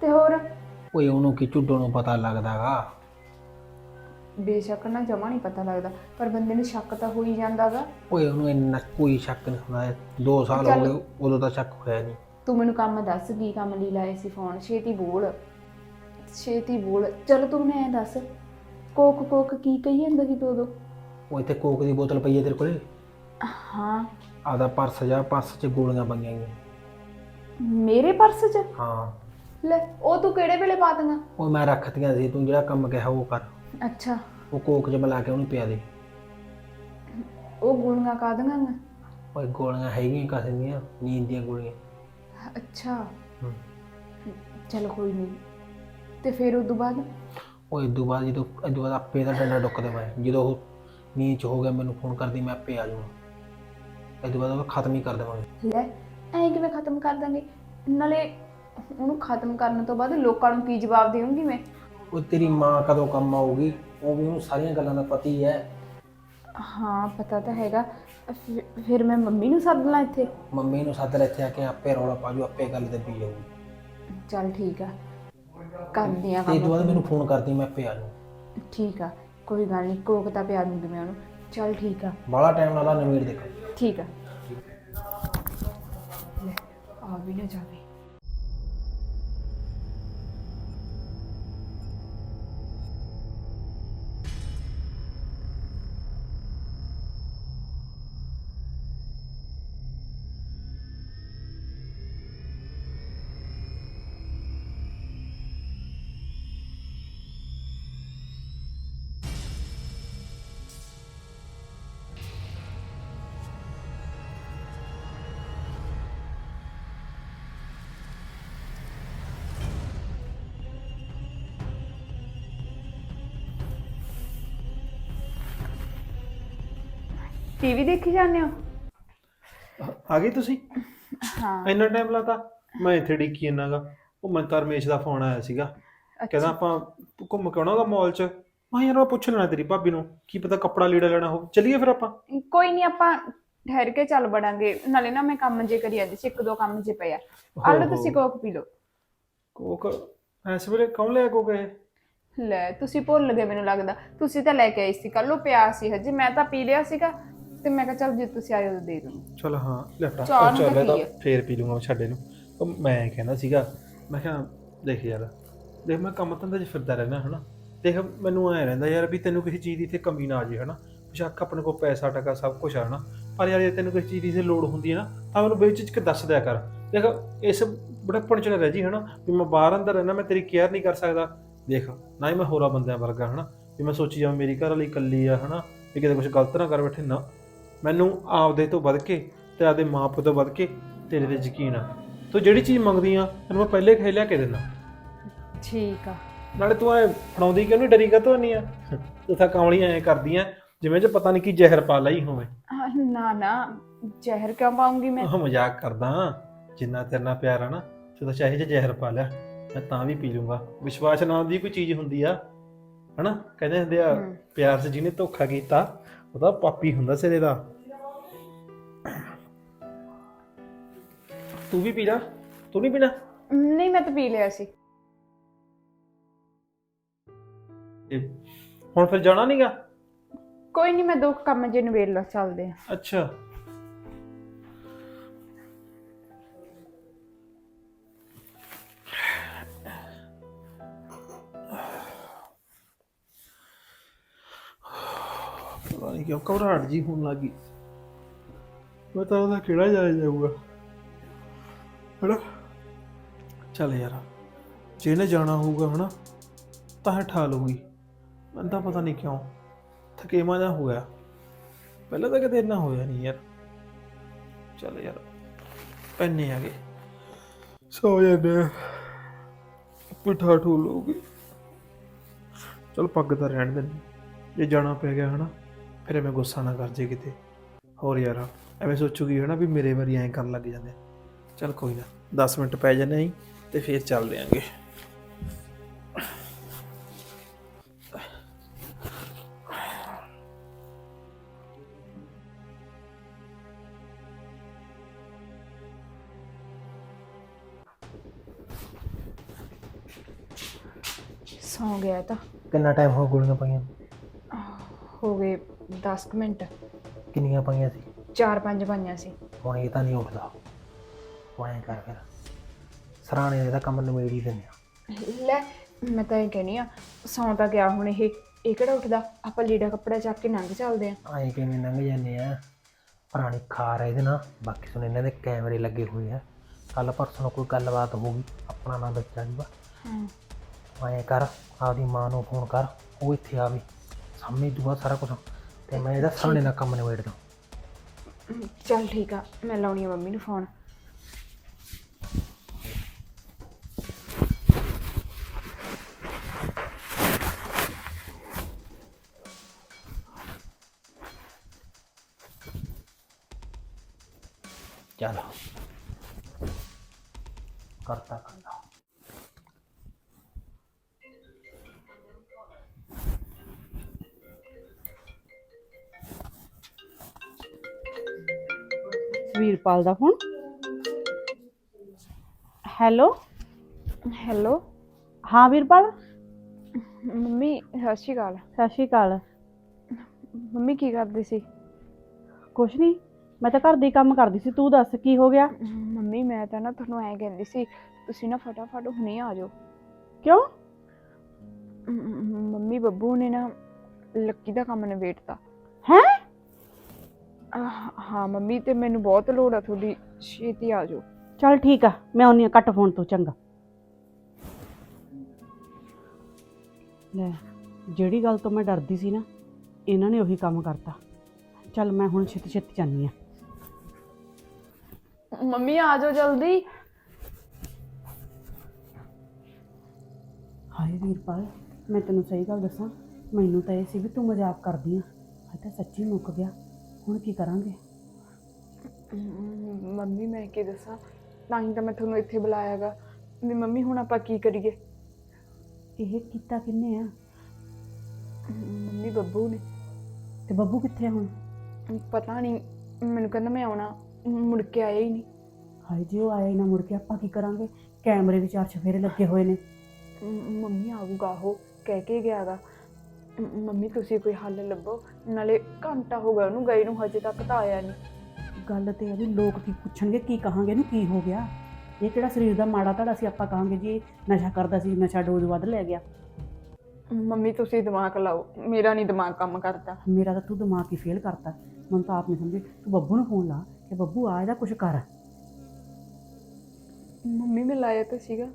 ਤੇ ਹੋਰ? ਓਏ ਉਹਨੂੰ ਕੀ ਝੁੱਡੋ ਨੂੰ ਪਤਾ ਲੱਗਦਾਗਾ ਬੇਸ਼ੱਕ ਨਾ ਜਮਾ ਨਹੀਂ ਪਤਾ ਲੱਗਦਾ ਪਰ ਬੰਦੇ ਨੂੰ ਸ਼ੱਕ ਤਾਂ ਹੋ ਹੀ ਜਾਂਦਾਗਾ ਓਏ ਉਹਨੂੰ ਇੰਨਾ ਕੋਈ ਸ਼ੱਕ ਨਹੀਂ ਹੁੰਦਾ। 2 ਸਾਲ ਹੋ ਚੱਲ। ਗਏ ਉਦੋਂ ਤਾਂ ਸ਼ੱਕ ਹੋਇਆ ਨਹੀਂ। ਤੂੰ ਮੈਨੂੰ ਕੰਮ ਦੱਸ ਕੀ ਕੰਮ ਲਈ ਲਾਏ ਸੀ ਫੋਨ ਛੇਤੀ ਬੋਲ। ਛੇਤੀ ਬੋਲ। ਚਲ ਤੂੰ ਮੈਨੂੰ ਐਂ ਦੱਸ ਕੋਕ ਕੋਕ ਕੀ ਕਹੀ ਜਾਂਦਾ ਸੀ ਤੂੰ ਉਦੋਂ? ਉਹ ਇੱਥੇ ਕੋਕ ਦੀ ਬੋਤਲ ਪਈ ਹੈ ਤੇਰੇ ਕੋਲੇ? ਹਾਂ। ਆਦਾ ਪਰਸ ਜਾ ਪਰਸ 'ਚ ਗੋਲੀਆਂ ਪਈਆਂ ਗਈਆਂ ਮੇਰੇ ਪਰਸ 'ਚ? ਹਾਂ। ਲੈ ਉਹ ਤੂੰ ਕਿਹੜੇ ਵੇਲੇ ਪਾ ਦਿੰਗਾ ਉਹ ਮੈਂ ਰੱਖਤੀਆਂ ਸੀ ਤੂੰ ਜਿਹੜਾ ਕੰਮ ਕਿਹਾ ਉਹ ਕਰ। ਅੱਛਾ। ਉਹ ਕੋਕ 'ਚ ਮਿਲਾ ਕੇ ਉਹਨੂੰ ਪਿਆ ਦੇ। ਉਹ ਗੁਣਗਾ ਕਾ ਦਾਂਗਾ ਓਏ ਗੋਲੀਆਂ ਹੈਗੀਆਂ ਕਾਸੇ ਦੀਆਂ ਨੀਂਦ ਦੀਆਂ ਗੋਲੀਆਂ। ਅੱਛਾ। ਹੂੰ। ਚਲ ਕੋਈ ਨਹੀਂ ਤੇ ਫਿਰ ਉਦੋਂ ਬਾਅਦ? ਉਹ ਇਦੋਂ ਬਾਅਦ ਜਦੋਂ ਇਦੋਂ ਬਾਅਦ ਆਪੇ ਦਾ ਡੰਡਾ ਡੁੱਕਦੇ ਮੈਂ ਜਦੋਂ ਉਹ ਨੀਂਦ 'ਚ ਹੋ ਗਿਆ ਮੈਨੂੰ ਫੋਨ ਕਰਦੀ ਮੈਂ ਆਪੇ ਆ ਜਾਊਂਗਾ। ਇਦੋਂ ਬਾਅਦ ਉਹ ਖਤਮ ਹੀ ਕਰ ਦੇਵਾਂਗੇ। ਲੈ ਐਂ ਕਿਵੇਂ ਖਤਮ ਕਰ ਦਾਂਗੇ? ਨਾਲੇ ਉਹਨੂੰ ਖਤਮ ਕਰਨ ਤੋਂ ਬਾਅਦ ਲੋਕਾਂ ਨੂੰ ਕੀ ਜਵਾਬ ਦੇਵਾਂਗੀ ਮੈਂ? ਉਹ ਤੇਰੀ ਮਾਂ ਕਦੋਂ ਕੰਮ ਆਊਗੀ? ਉਹ ਵੀ ਉਹਨੂੰ ਸਾਰੀਆਂ ਗੱਲਾਂ ਦਾ ਪਤਾ ਹੀ ਹੈ। ਹਾਂ ਪਤਾ ਤਾਂ ਹੈਗਾ। ਫਿਰ- ਫਿਰ ਮੈਂ ਮੰਮੀ ਨੂੰ ਸੱਦ ਲਾਂ ਇੱਥੇ? ਮੰਮੀ ਨੂੰ ਸੱਦ ਲੈ ਇੱਥੇ ਆ ਕੇ ਆਪੇ ਰੌਲਾ ਪਾ ਜੂ ਆਪੇ ਗੱਲ ਪੀ ਜਾਊਗੀ। ਚੱਲ ਠੀਕ ਆ। ਕਰਦੀ ਆ ਤੇ ਇਹ ਤੋਂ ਬਾਅਦ ਕੰਮ। ਮੈਨੂੰ ਫੋਨ ਕਰਦੀ ਮੈਂ ਆਪੇ ਆ ਜਾਊਂ। ਠੀਕ ਆ ਕੋਈ ਗੱਲ ਨਹੀਂ ਕੋਕ ਤਾਂ ਪਿਆ ਦੂੰਗੀ ਮੈਂ ਉਹਨੂੰ। ਚੱਲ ਠੀਕ ਆ। ਬਾਹਲਾ ਟਾਈਮ ਨਾਲ ਆ ਨਵੀੜ ਦੇਖ ਠੀਕ ਆ। ਲੈ ਆ ਵੀ ਨਾ ਜਾਵੇ। ਟੀਵੀ ਦੇਖੀ ਜਾਂਦੇ ਹੋ? ਆ ਗਏ ਤੁਸੀਂ? ਹਾਂ। ਇੰਨਾ ਟਾਈਮ ਲਾਤਾ? ਮੈਂ ਇੱਥੇ ਡਿੱਕੀ ਇੰਨਾਗਾ। ਉਹ ਮੈਂ ਤਾਂ ਰਮੇਸ਼ ਦਾ ਫੋਨ ਆਇਆ ਸੀਗਾ। ਕਹਿੰਦਾ ਆਪਾਂ ਘੁੰਮ ਕੇ ਆਉਣਾਗਾ ਮਾਲ 'ਚ। ਮੈਂ ਯਾਰ ਮੈਂ ਪੁੱਛ ਲੈਣਾ ਤੇਰੀ ਭਾਬੀ ਨੂੰ। ਕੀ ਪਤਾ ਕੱਪੜਾ ਲੀੜਾ ਲੈਣਾ ਹੋ ਚੱਲੀਏ ਫਿਰ ਆਪਾਂ। ਕੋਈ ਨਹੀਂ ਆਪਾਂ ਠਹਿਰ ਕੇ ਚੱਲ ਬੜਾਂਗੇ ਨਾਲੇ ਨਾ ਮੈਂ ਕੰਮ ਜੇ ਕਰੀ ਜਾਂਦੀ ਸੀ ਇੱਕ ਦੋ ਕੰਮ ਜੇ ਪਿਆ ਆ। ਲਓ ਤੁਸੀਂ ਕੋਕ ਪੀ ਲਓ। ਕੋਕ ਇਸ ਵੇਲੇ ਕੌਣ ਲੈ ਕੋ ਗਏ ਲੈ ਤੁਸੀਂ ਭੁੱਲ ਗਏ ਮੈਨੂੰ ਲੱਗਦਾ। ਤੁਸੀਂ ਤਾਂ ਲੈ ਕੇ ਆਏ ਸੀ। ਕੱਲ ਉਹ ਪਿਆ ਸੀ ਹਜੇ। ਮੈਂ ਤਾਂ ਪੀ ਲਿਆ ਸੀਗਾ। ਤੇ ਮੈਂ ਕਿਹਾ ਚੱਲ ਜੇ ਤੁਸੀਂ ਆਏ ਉਦੋਂ ਦੇ ਦੂੰ ਚਲ ਹਾਂ ਲੈਫਟਾ ਚਾਹ ਨੂੰ ਚੱਲ ਤਾਂ। ਫੇਰ ਪੀ ਲੂੰਗਾ ਛੱਡੇ ਨੂੰ ਉਹ ਮੈਂ ਕਹਿੰਦਾ ਸੀਗਾ ਮੈਂ ਕਿਹਾ ਦੇਖ ਯਾਰ ਦੇਖ ਮੈਂ ਕੰਮ ਧੰਦੇ 'ਚ ਫਿਰਦਾ ਰਹਿਣਾ ਹਨਾ? ਦੇਖ ਮੈਨੂੰ ਐ ਰਹਿੰਦਾ ਯਾਰ ਵੀ ਤੈਨੂੰ ਕਿਸੇ ਚੀਜ਼ ਦੀ ਇੱਥੇ ਕਮੀ ਨਾ ਆ ਜੇ ਹਨਾ? ਬੇਸ਼ੱਕ ਆਪਣੇ ਕੋਲ ਪੈਸਾ ਟਕਾ ਸਭ ਕੁਝ ਆ ਹਨਾ? ਪਰ ਯਾਰ ਜੇ ਤੈਨੂੰ ਕਿਸੇ ਚੀਜ਼ ਦੀ ਇੱਥੇ ਲੋੜ ਹੁੰਦੀ ਹੈ ਨਾ ਤਾਂ ਮੈਨੂੰ ਬੇਚਿਜਕ ਦੱਸ ਦਿਆ ਕਰ। ਦੇਖ ਇਸ ਬੜਪਣ ਚ ਨਾ ਰਹਿ ਜੀ ਹਨਾ? ਵੀ ਮੈਂ ਬਾਹਰ ਅੰਦਰ ਰਹਿਣਾ ਮੈਂ ਤੇਰੀ ਕੇਅਰ ਨਹੀਂ ਕਰ ਸਕਦਾ। ਦੇਖ ਨਾ ਹੀ ਮੈਂ ਹੋਰਾਂ ਬੰਦਿਆਂ ਵਰਗਾ ਹਨਾ? ਵੀ ਮੈਂ ਸੋਚੀ ਜਾਵਾਂ ਮੇਰੀ ਘਰ ਵਾਲੀ ਇਕੱਲੀ ਆ ਹਨਾ? ਵੀ ਕਿਤੇ ਕੁਝ ਗਲਤ ਨਾ ਕਰ ਬੈਠੇ ਨਾ। ਮੈਨੂੰ ਆਪਦੇ ਤੋਂ ਵੱਧ ਕੇ ਤੇ ਆਪਦੇ ਮਾਪੇ ਤੋਂ ਵੱਧ ਕੇ ਤੇਰੇ ਤੇ ਯਕੀਨ ਆ। ਤੂੰ ਜਿਹੜੀ ਚੀਜ਼ ਮੰਗਦੀ ਆ ਤੈਨੂੰ ਮੈਂ ਪਹਿਲੇ ਖੇ ਲਿਆ ਕੇ ਦਿੰਦਾ। ਠੀਕ ਆ। ਨਾਲੇ ਤੂੰ ਐ ਫੜਾਉਂਦੀ ਕਿਉਂ ਨਹੀਂ ਡਰੀ ਕਾ ਨਹੀਂ ਆ? ਤੂੰ ਤਾਂ ਕਾਮਲੀ ਐ ਕਰਦੀ ਆ ਜਿਵੇਂ ਚ ਪਤਾ ਨਹੀਂ ਕੀ ਜ਼ਹਿਰ ਪਾ ਲਈ ਹੋਵੇ। ਨਾ ਨਾ ਜ਼ਹਿਰ ਕਿਉਂ ਪਾਉਂਗੀ ਮੈਂ? ਉਹ ਮਜ਼ਾਕ ਕਰਦਾ ਜਿੰਨਾ ਤੇਰੇ ਨਾਲ ਪਿਆਰ ਆ ਨਾ ਤੂੰ ਤਾਂ ਚਾਹੇ ਜੇ ਜ਼ਹਿਰ ਪਾ ਲਿਆ ਮੈਂ ਤਾਂ ਵੀ ਪੀ ਲੂੰਗਾ। ਵਿਸ਼ਵਾਸ ਨਾਮ ਦੀ ਕੋਈ ਚੀਜ਼ ਹੁੰਦੀ ਆ ਹਨਾ? ਕਹਿੰਦੇ ਹੁੰਦੇ ਆ। ਪਿਆਰ 'ਚ ਜਿਹਨੇ ਧੋਖਾ ਕੀਤਾ ਉਹਦਾ ਪਾਪੀ ਹੁੰਦਾ ਸਿਰੇ ਦਾ। ਤੂੰ ਵੀ ਪੀ ਲੈ ਤੂੰ ਨਹੀਂ ਪੀਣਾ? ਨਹੀਂ ਮੈਂ ਤਾਂ ਪੀ ਲਿਆ ਸੀ। ਹੁਣ ਫਿਰ ਜਾਣਾ ਨਹੀਂਗਾ ਕੋਈ ਨਹੀਂ ਮੈਂ ਦੋ ਕੁ ਕੰਮ ਜੇ ਨਵੇੜ ਲਾ ਚੱਲਦੇ ਆ ਅੱਛਾ। ਪਤਾ ਨਹੀਂ ਕਿਉਂ ਘਬਰਾਹਟ ਜੀ ਹੋਣ ਲੱਗੀ ਮੈਂ ਤਾਂ ਉਹਦਾ ਕਿਹੜਾ ਜਾਇਆ ਜਾਊਗਾ ਹਣਾ ਚੱਲ ਯਾਰ, ਜੇ ਜਾਣਾ ਹੋਊਗਾ ਹਨਾ, ਤਾਂ ਇਹ ਲਊਗੀ। ਮੈਨੂੰ ਤਾਂ ਪਤਾ ਨਹੀਂ ਕਿਉਂ ਥਕੇਵਾ ਜਿਹਾ ਹੋ ਗਿਆ ਪਹਿਲਾਂ ਤਾਂ ਕਦੇ ਇੰਨਾ ਹੋਇਆ ਨਹੀਂ ਯਾਰ। ਚੱਲ ਯਾਰ, ਪੈਨੇ ਆ ਗਏ ਸੋ ਜਾਂਦੇ ਆ। ਪਿੱਠਾ ਠੂਲ ਹੋਊਗੀ ਚਲ ਪੱਗ ਤਾਂ ਰਹਿਣ ਦੇ। ਜੇ ਜਾਣਾ ਪੈ ਗਿਆ ਹਨਾ, ਫਿਰ ਐਵੇਂ ਗੁੱਸਾ ਨਾ ਕਰ ਜੇ ਕਿਤੇ। ਹੋਰ ਯਾਰ, ਐਵੇਂ ਸੋਚੂਗੀ ਹਨਾ ਵੀ ਮੇਰੇ ਵਾਰੀ ਐਂ ਕਰਨ ਲੱਗ ਜਾਂਦੇ ਚਲ ਕੋਈ ਨਾ 10 ਮਿੰਟ ਪੈ ਜਾਂਦੇ ਆਂ ਤੇ ਫਿਰ ਚੱਲਦੇ ਆਂਗੇ ਸੌ ਗਿਆ ਇਹ ਤਾਂ। ਕਿੰਨਾ ਟਾਈਮ ਹੋ ਗੋਲੀਆਂ ਪਾਈਆਂ? ਹੋ ਗਏ 10 ਕੁ ਮਿੰਟ। ਕਿੰਨੀਆਂ ਪਾਈਆਂ ਸੀ? ਚਾਰ ਪੰਜ ਪਾਈਆਂ ਸੀ। ਹੁਣ ਇਹ ਤਾਂ ਨਹੀਂ ਉੱਠਦਾ। ਵਾਏ ਕਰ ਫਿਰ। ਸਰਾਣੇ ਦਾ ਕੰਮ ਨਿਬੇੜ ਹੀ ਦਿੰਦੇ ਆ। ਲੈ ਮੈਂ ਤਾਂ ਇਹ ਕਹਿਨੀ ਆ ਸੌ ਤਾਂ ਗਿਆ ਹੁਣ ਇਹ ਇਹ ਕਿਹੜਾ ਉੱਠਦਾ? ਆਪਾਂ ਲੀੜਾ ਕੱਪੜਾ ਚੱਕ ਕੇ ਲੰਘ ਚੱਲਦੇ ਆ। ਆਏ ਕਿਵੇਂ ਲੰਘ ਜਾਂਦੇ ਆ? ਪੁਰਾਣੀ ਖਾਰ ਆ ਇਹਦੇ ਨਾਲ। ਬਾਕੀ ਸੁਣ ਇਹਨਾਂ ਦੇ ਕੈਮਰੇ ਲੱਗੇ ਹੋਏ ਆ। ਕੱਲ ਪਰਸੋਂ ਨੂੰ ਕੋਈ ਗੱਲਬਾਤ ਹੋਊਗੀ ਆਪਣਾ ਨਾਂ ਦੱਸਿਆ ਜੂਗਾ ਹਾਂ। ਐਂ ਕਰ ਆਪਦੀ ਮਾਂ ਨੂੰ ਫੋਨ ਕਰ ਉਹ ਇੱਥੇ ਆਵੇ। ਸਾਹਮਣੇ ਦੂਆ ਸਾਰਾ ਕੁਝ ਤੇ ਮੈਂ ਇਹਦਾ ਸਾਹਮਣੇ ਦਾ ਕੰਮ ਨਿਬੇੜਦਾ। ਚੱਲ ਠੀਕ ਆ ਮੈਂ ਲਾਉਣੀ ਆ ਮੰਮੀ ਨੂੰ ਫੋਨ। ਦਾ ਫੋਨ ਹੈਲੋ ਹੈਲੋ ਹਾਂ ਵੀਰਪਾਲ? ਮੰਮੀ ਸਤਿ ਸ਼੍ਰੀ ਅਕਾਲ। ਸਤਿ ਸ਼੍ਰੀ ਅਕਾਲ। ਮੰਮੀ ਕੀ ਕਰਦੇ ਸੀ? ਕੁਛ ਨਹੀਂ ਮੈਂ ਤਾਂ ਘਰ ਦੇ ਹੀ ਕੰਮ ਕਰਦੀ ਸੀ ਤੂੰ ਦੱਸ ਕੀ ਹੋ ਗਿਆ? ਮੰਮੀ ਮੈਂ ਤਾਂ ਨਾ ਤੁਹਾਨੂੰ ਐਂ ਕਹਿੰਦੀ ਸੀ ਤੁਸੀਂ ਨਾ ਫਟਾਫਟ ਹੁਣੇ ਆ ਜਾਓ। ਕਿਉਂ? ਮ- ਮ- ਮੰਮੀ ਬੱਬੂ ਨੇ ਨਾ ਲੱਕੀ ਦਾ ਕੰਮ ਨਿਬੇੜਤਾ। ਹੈ ਮੰਮੀ ਤੇ ਮੈਨੂੰ ਬਹੁਤ ਲੋੜ ਆ ਤੁਹਾਡੀ। ਛੇਤੀ ਆ ਜਾਓ। ਚੱਲ ਠੀਕ ਆ ਮੈਂ ਆਉਣੀ ਆ ਕੱਟ ਫੋਨ ਤੋਂ ਚੰਗਾ। ਲੈ ਜਿਹੜੀ ਗੱਲ ਤੋਂ ਮੈਂ ਡਰਦੀ ਸੀ ਨਾ ਇਹਨਾਂ ਨੇ ਉਹੀ ਕੰਮ ਕਰਤਾ। ਚੱਲ ਮੈਂ ਹੁਣ ਛੇਤੀ ਛੇਤੀ ਜਾਨੀ ਆ ਮੰਮੀ ਆ ਜਾਓ ਜਲਦੀ। ਹਾਏ ਵੀਰਪਾਲ ਮੈਂ ਤੈਨੂੰ ਸਹੀ ਗੱਲ ਦੱਸਾਂ ਮੈਨੂੰ ਤਾਂ ਇਹ ਸੀ ਵੀ ਤੂੰ ਮਜ਼ਾਕ ਕਰਦੀ ਆ। ਹਾਏ ਤਾਂ ਸੱਚੀ ਮੁੱਕ ਗਿਆ। ਹੁਣ ਕੀ ਕਰਾਂਗੇ? ਮੰਮੀ ਮੈਂ ਕੀ ਦੱਸਾਂ? ਤਾਂ ਹੀ ਤਾਂ ਮੈਂ ਤੁਹਾਨੂੰ ਇੱਥੇ ਬੁਲਾਇਆਗਾ ਵੀ ਮੰਮੀ ਹੁਣ ਆਪਾਂ ਕੀ ਕਰੀਏ? ਇਹ ਕੀਤਾ ਕਿੰਨੇ ਆ? ਮੰਮੀ ਬੱਬੂ ਨੇ। ਤੇ ਬੱਬੂ ਕਿੱਥੇ ਆ ਹੁਣ? ਪਤਾ ਨਹੀਂ। ਮੈਨੂੰ ਕਹਿੰਦਾ ਮੈਂ ਆਉਣਾ। ਮੁੜ ਕੇ ਆਇਆ ਹੀ ਨਹੀਂ। ਹਾਏ ਜੇ ਉਹ ਆਇਆ ਹੀ ਨਾ ਮੁੜ ਕੇ ਆਪਾਂ ਕੀ ਕਰਾਂਗੇ? ਕੈਮਰੇ ਵੀ ਚਾਰ ਚਫੇਰੇ ਲੱਗੇ ਹੋਏ ਨੇ। ਮੰਮੀ ਆਊਗਾ ਉਹ। ਕਹਿ ਕੇ ਗਿਆਗਾ ਮੰਮੀ ਤੁਸੀਂ ਕੋਈ ਹੱਲ ਲੱਭੋ। ਨਾਲੇ ਘੰਟਾ ਹੋ ਗਿਆ ਉਹਨੂੰ ਗਏ ਨੂੰ ਹਜੇ ਤੱਕ ਤਾਂ ਆਇਆ ਨਹੀਂ। ਗੱਲ ਤੇ ਇਹ ਵੀ ਲੋਕ ਕੀ ਪੁੱਛਣਗੇ ਕੀ ਕਹਾਂਗੇ ਇਹਨੂੰ ਕੀ ਹੋ ਗਿਆ? ਇਹ ਕਿਹੜਾ ਸਰੀਰ ਦਾ ਮਾੜਾ ਧੜਾ ਸੀ ਆਪਾਂ ਕਹਾਂਗੇ ਜੀ ਇਹ ਨਸ਼ਾ ਕਰਦਾ ਸੀ ਨਸ਼ਾ ਡੋਜ਼ ਵੱਧ ਲੈ ਗਿਆ। ਮੰਮੀ ਤੁਸੀਂ ਦਿਮਾਗ ਲਾਓ ਮੇਰਾ ਨਹੀਂ ਦਿਮਾਗ ਕੰਮ ਕਰਦਾ। ਮੇਰਾ ਤਾਂ ਤੂੰ ਦਿਮਾਗ ਹੀ ਫੇਲ ਕਰਤਾ। ਮੈਨੂੰ ਤਾਂ ਆਪ ਨਹੀਂ ਸਮਝੇ ਤੂੰ ਬੱਬੂ ਨੂੰ ਫੋਨ ਲਾ ਕਿ ਬੱਬੂ ਆ ਇਹਦਾ ਕੁਝ ਕਰ। ਮੰਮੀ ਮੈਂ ਲਾਇਆ ਤਾਂ ਸੀਗਾ।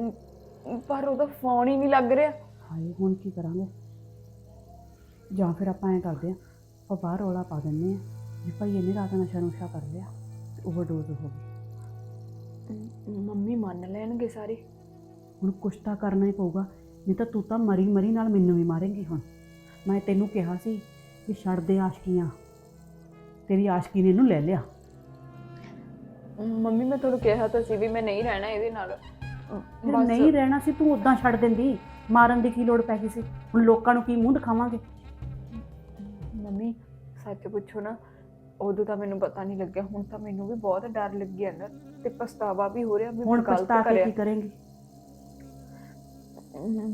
ਅਮ, ਪਰ ਉਹਦਾ ਫੋਨ ਹੀ ਨਹੀਂ ਲੱਗ ਰਿਹਾ। ਹਾਏ ਹੁਣ ਕੀ ਕਰਾਂਗੇ? ਜਾਂ ਫਿਰ ਆਪਾਂ ਐਂ ਕਰਦੇ ਆ ਆਪਾਂ ਬਾਹਰ ਰੌਲਾ ਪਾ ਦਿੰਦੇ ਆ ਵੀ ਭਾਈ ਇਹਨੇ ਰਾਤ ਨਸ਼ਾ ਨੁਸ਼ਾ ਕਰ ਲਿਆ ਓਵਰਡੋਜ਼ ਹੋ ਗਈ। ਮ- ਮੰਮੀ ਮੰਨ ਲੈਣਗੇ ਸਾਰੇ। ਹੁਣ ਕੁਛ ਤਾਂ ਕਰਨਾ ਹੀ ਪਊਗਾ ਨਹੀਂ ਤਾਂ ਤੂੰ ਤਾਂ ਮਰੀ ਮਰੀ ਨਾਲ ਮੈਨੂੰ ਵੀ ਮਾਰੇਂਗੀ ਹੁਣ। ਮੈਂ ਤੈਨੂੰ ਕਿਹਾ ਸੀ ਵੀ ਛੱਡ ਦੇ ਆਸ਼ਕੀਆਂ। ਤੇਰੀ ਆਸ਼ਕੀ ਨੇ ਇਹਨੂੰ ਲੈ ਲਿਆ। ਮੰਮੀ ਮੈਂ ਤੁਹਾਨੂੰ ਕਿਹਾ ਤਾਂ ਸੀ ਵੀ ਮੈਂ ਨਹੀਂ ਰਹਿਣਾ ਇਹਦੇ ਨਾਲ। ਫਿਰ ਬਸ। ਨਹੀਂ ਰਹਿਣਾ ਸੀ ਤੂੰ ਉਦਾਂ ਛੱਡ ਦਿੰਦੀ। ਮਾਰਨ ਦੀ ਕੀ ਲੋੜ ਪੈ ਗਈ ਸੀ? ਹੁਣ ਲੋਕਾਂ ਨੂੰ ਕੀ ਮੂੰਹ ਦਿਖਾਵਾਂਗੇ? ਮੰਮੀ ਸੱਚ ਪੁੱਛੋ ਨਾ ਉਦੋਂ ਤਾਂ ਮੈਨੂੰ ਪਤਾ ਨਹੀਂ ਲੱਗਿਆ ਹੁਣ ਤਾਂ ਮੈਨੂੰ ਵੀ ਬਹੁਤ ਡਰ ਲੱਗਿਆ ਨਾ ਤੇ ਪਛਤਾਵਾ ਵੀ ਹੋ ਰਿਹਾ ਵੀ ਹੁਣ ਗਲਤ ਪਛਤਾ ਕੇ ਕਰਿਆ। ਕੀ ਕਰੇਂਗੀ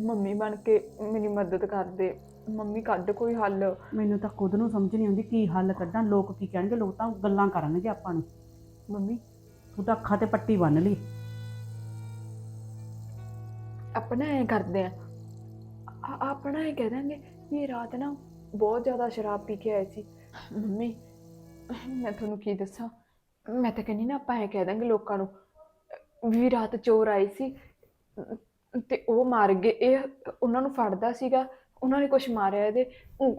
ਮੰਮੀ ਬਣ ਕੇ ਮੇਰੀ ਮਦਦ ਕਰ ਦੇ। ਮੰਮੀ ਕੱਢ ਕੋਈ ਹੱਲ। ਮੈਨੂੰ ਤਾਂ ਖੁਦ ਨੂੰ ਸਮਝ ਨਹੀਂ ਆਉਂਦੀ ਕੀ ਹੱਲ ਕੱਢਾਂ ਲੋਕ ਕੀ ਕਹਿਣਗੇ ਲੋਕ ਤਾਂ ਗੱਲਾਂ ਕਰਨਗੇ ਆਪਾਂ ਨੂੰ। ਮੰਮੀ। ਤੂੰ ਤਾਂ ਅੱਖਾਂ ਤੇ ਪੱਟੀ ਬੰਨ ਲਈ। ਆਪਣਾ ਐ ਕਰਦੇ ਆ। ਆ- ਆਪਣਾ ਇਹ ਕਹਿ ਦਾਂਗੇ ਵੀ ਇਹ ਰਾਤ ਨਾ ਬਹੁਤ ਜ਼ਿਆਦਾ ਸ਼ਰਾਬ ਪੀ ਕੇ ਆਏ ਸੀ। ਮੰਮੀ, ਮੈਂ ਤੁਹਾਨੂੰ ਕੀ ਦੱਸਾਂ? ਮੈਂ ਤਾਂ ਕਹਿੰਦੀ ਨਾ, ਆਪਾਂ ਐ ਕਹਿ ਦਾਂਗੇ ਲੋਕਾਂ ਨੂੰ, ਵੀ ਰਾਤ ਚੋਰ ਆਏ ਸੀ ਤੇ ਉਹ ਮਾਰ ਗਏ। ਇਹ ਉਹਨਾਂ ਨੂੰ ਫੜਦਾ ਸੀਗਾ, ਉਹਨਾਂ ਨੇ ਕੁਝ ਮਾਰਿਆ ਇਹਦੇ।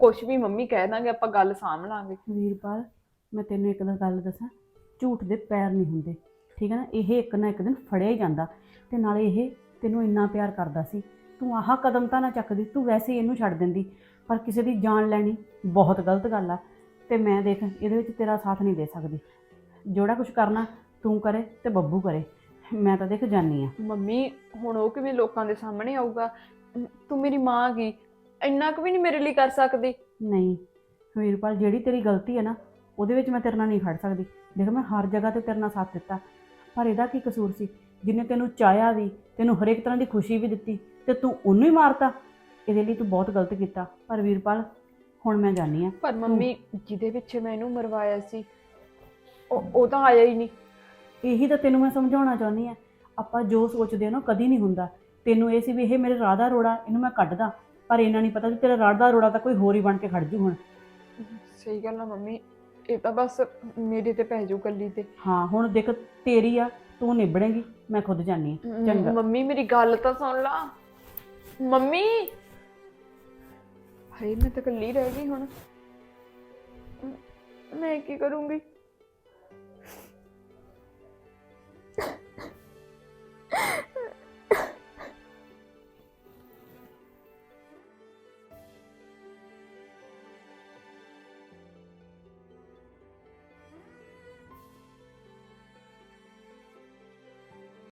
ਕੁਝ ਵੀ ਮੰਮੀ ਕਹਿ ਦਾਂਗੇ, ਆਪਾਂ ਗੱਲ ਸਾਂਭ ਲਾਂਗੇ। ਵੀਰਪਾਲ, ਮੈਂ ਤੈਨੂੰ ਇੱਕ ਦਾ, ਗੱਲ ਦੱਸਾਂ, ਝੂਠ ਦੇ ਪੈਰ ਨਹੀਂ ਹੁੰਦੇ, ਠੀਕ ਹੈ ਨਾ? ਇਹ ਇੱਕ ਨਾ ਇੱਕ ਦਿਨ ਫੜਿਆ ਹੀ ਜਾਂਦਾ ਤੇ ਨਾਲੇ ਇਹ ਤੈਨੂੰ ਇੰਨਾ ਪਿਆਰ ਕਰਦਾ ਸੀ। ਤੂੰ ਆਹ ਕਦਮ ਤਾਂ ਨਾ ਚੱਕਦੀ, ਤੂੰ ਵੈਸੇ ਇਹਨੂੰ ਛੱਡ ਦਿੰਦੀ। ਪਰ ਕਿਸੇ ਦੀ ਜਾਨ ਲੈਣੀ ਬਹੁਤ ਗਲਤ ਗੱਲ ਆ। ਤੇ ਮੈਂ ਦੇਖ ਇਹਦੇ ਵਿੱਚ ਤੇਰਾ ਸਾਥ ਨਹੀਂ ਦੇ ਸਕਦੀ। ਜਿਹੜਾ ਕੁਝ ਕਰਨਾ ਤੂੰ ਕਰੇ ਤੇ ਬੱਬੂ ਕਰੇ। ਮੈਂ ਤਾਂ ਦੇਖ ਜਾਨੀ ਆ। ਮੰਮੀ ਹੁਣ ਉਹ ਕਿਵੇਂ ਲੋਕਾਂ ਦੇ ਸਾਹਮਣੇ ਆਊਗਾ? ਤੂੰ ਮੇਰੀ ਮਾਂ ਗਈ ਇੰਨਾ ਕੁ ਵੀ ਨਹੀਂ ਮੇਰੇ ਲਈ ਕਰ ਸਕਦੀ। ਨਹੀਂ ਵੀਰਪਾਲ ਜਿਹੜੀ ਤੇਰੀ ਗਲਤੀ ਹੈ ਨਾ ਉਹਦੇ ਵਿੱਚ ਮੈਂ ਤੇਰੇ ਨਾਲ ਨਹੀਂ ਖੜ ਸਕਦੀ। ਦੇਖ ਮੈਂ ਹਰ ਜਗ੍ਹਾ ਤੇ ਤੇਰੇ ਨਾਲ ਸਾਥ ਦਿੱਤਾ। ਪਰ ਇਹਦਾ ਕੀ ਕਸੂਰ ਸੀ? ਜਿਹਨੇ ਤੈਨੂੰ ਚਾਹਿਆ ਵੀ ਤੈਨੂੰ ਹਰੇਕ ਤਰ੍ਹਾਂ ਦੀ ਖੁਸ਼ੀ ਵੀ ਦਿੱਤੀ ਤੇ ਤੂੰ ਉਹਨੂੰ ਹੀ ਮਾਰਤਾ। ਇਹਦੇ ਲਈ ਤੂੰ ਬਹੁਤ ਗਲਤ ਕੀਤਾ। ਪਰ ਵੀਰਪਾਲ ਹੁਣ ਮੈਂ ਜਾਣੀ ਆ। ਪਰ ਮੰਮੀ ਜਿਹਦੇ ਪਿੱਛੇ ਮੈਂ ਇਹਨੂੰ ਮਰਵਾਇਆ ਸੀ ਉਹ ਉਹ ਤਾਂ ਆਇਆ ਹੀ ਨਹੀਂ। ਇਹੀ ਤਾਂ ਤੈਨੂੰ ਮੈਂ ਸਮਝਾਉਣਾ ਚਾਹੁੰਦੀ ਆ। ਆਪਾਂ ਜੋ ਸੋਚਦੇ ਆ ਨਾ ਕਦੀ ਨਹੀਂ ਹੁੰਦਾ। ਤੈਨੂੰ ਇਹ ਸੀ ਵੀ ਇਹ ਮੇਰੇ ਰਾਹ ਦਾ ਰੋੜਾ ਇਹਨੂੰ ਮੈਂ ਕੱਢਦਾ। ਪਰ ਇਹਨਾਂ ਨਹੀਂ ਪਤਾ ਵੀ ਤੇਰਾ ਰਾਹ ਦਾ ਰੋੜਾ ਤਾਂ ਕੋਈ ਹੋਰ ਹੀ ਬਣ ਕੇ ਖੜ ਜੂ ਹੁਣ। ਸਹੀ ਗੱਲ ਆ ਮੰਮੀ। ਇਹ ਤਾਂ ਬਸ ਮੇਰੇ ਤੇ ਪੈ ਜਾਊ ਕੱਲੀ ਤੇ। ਹਾਂ ਹੁਣ ਦੇਖ ਤੇਰੀ ਆ ਤੂੰ ਨਿਬੜੇਂਗੀ ਮੈਂ ਖੁਦ ਜਾਣੀ ਆ। ਚੰਗਾ। ਮੰਮੀ ਮੇਰੀ ਗੱਲ ਤਾਂ ਸੁਣ ਲਾ। ਮੰਮੀ! ਹਾਏ ਮੈਂ ਤਾਂ ਇਕੱਲੀ ਰਹਿ ਗਈ ਹੁਣ। ਮੈਂ ਕੀ ਕਰੂੰਗੀ?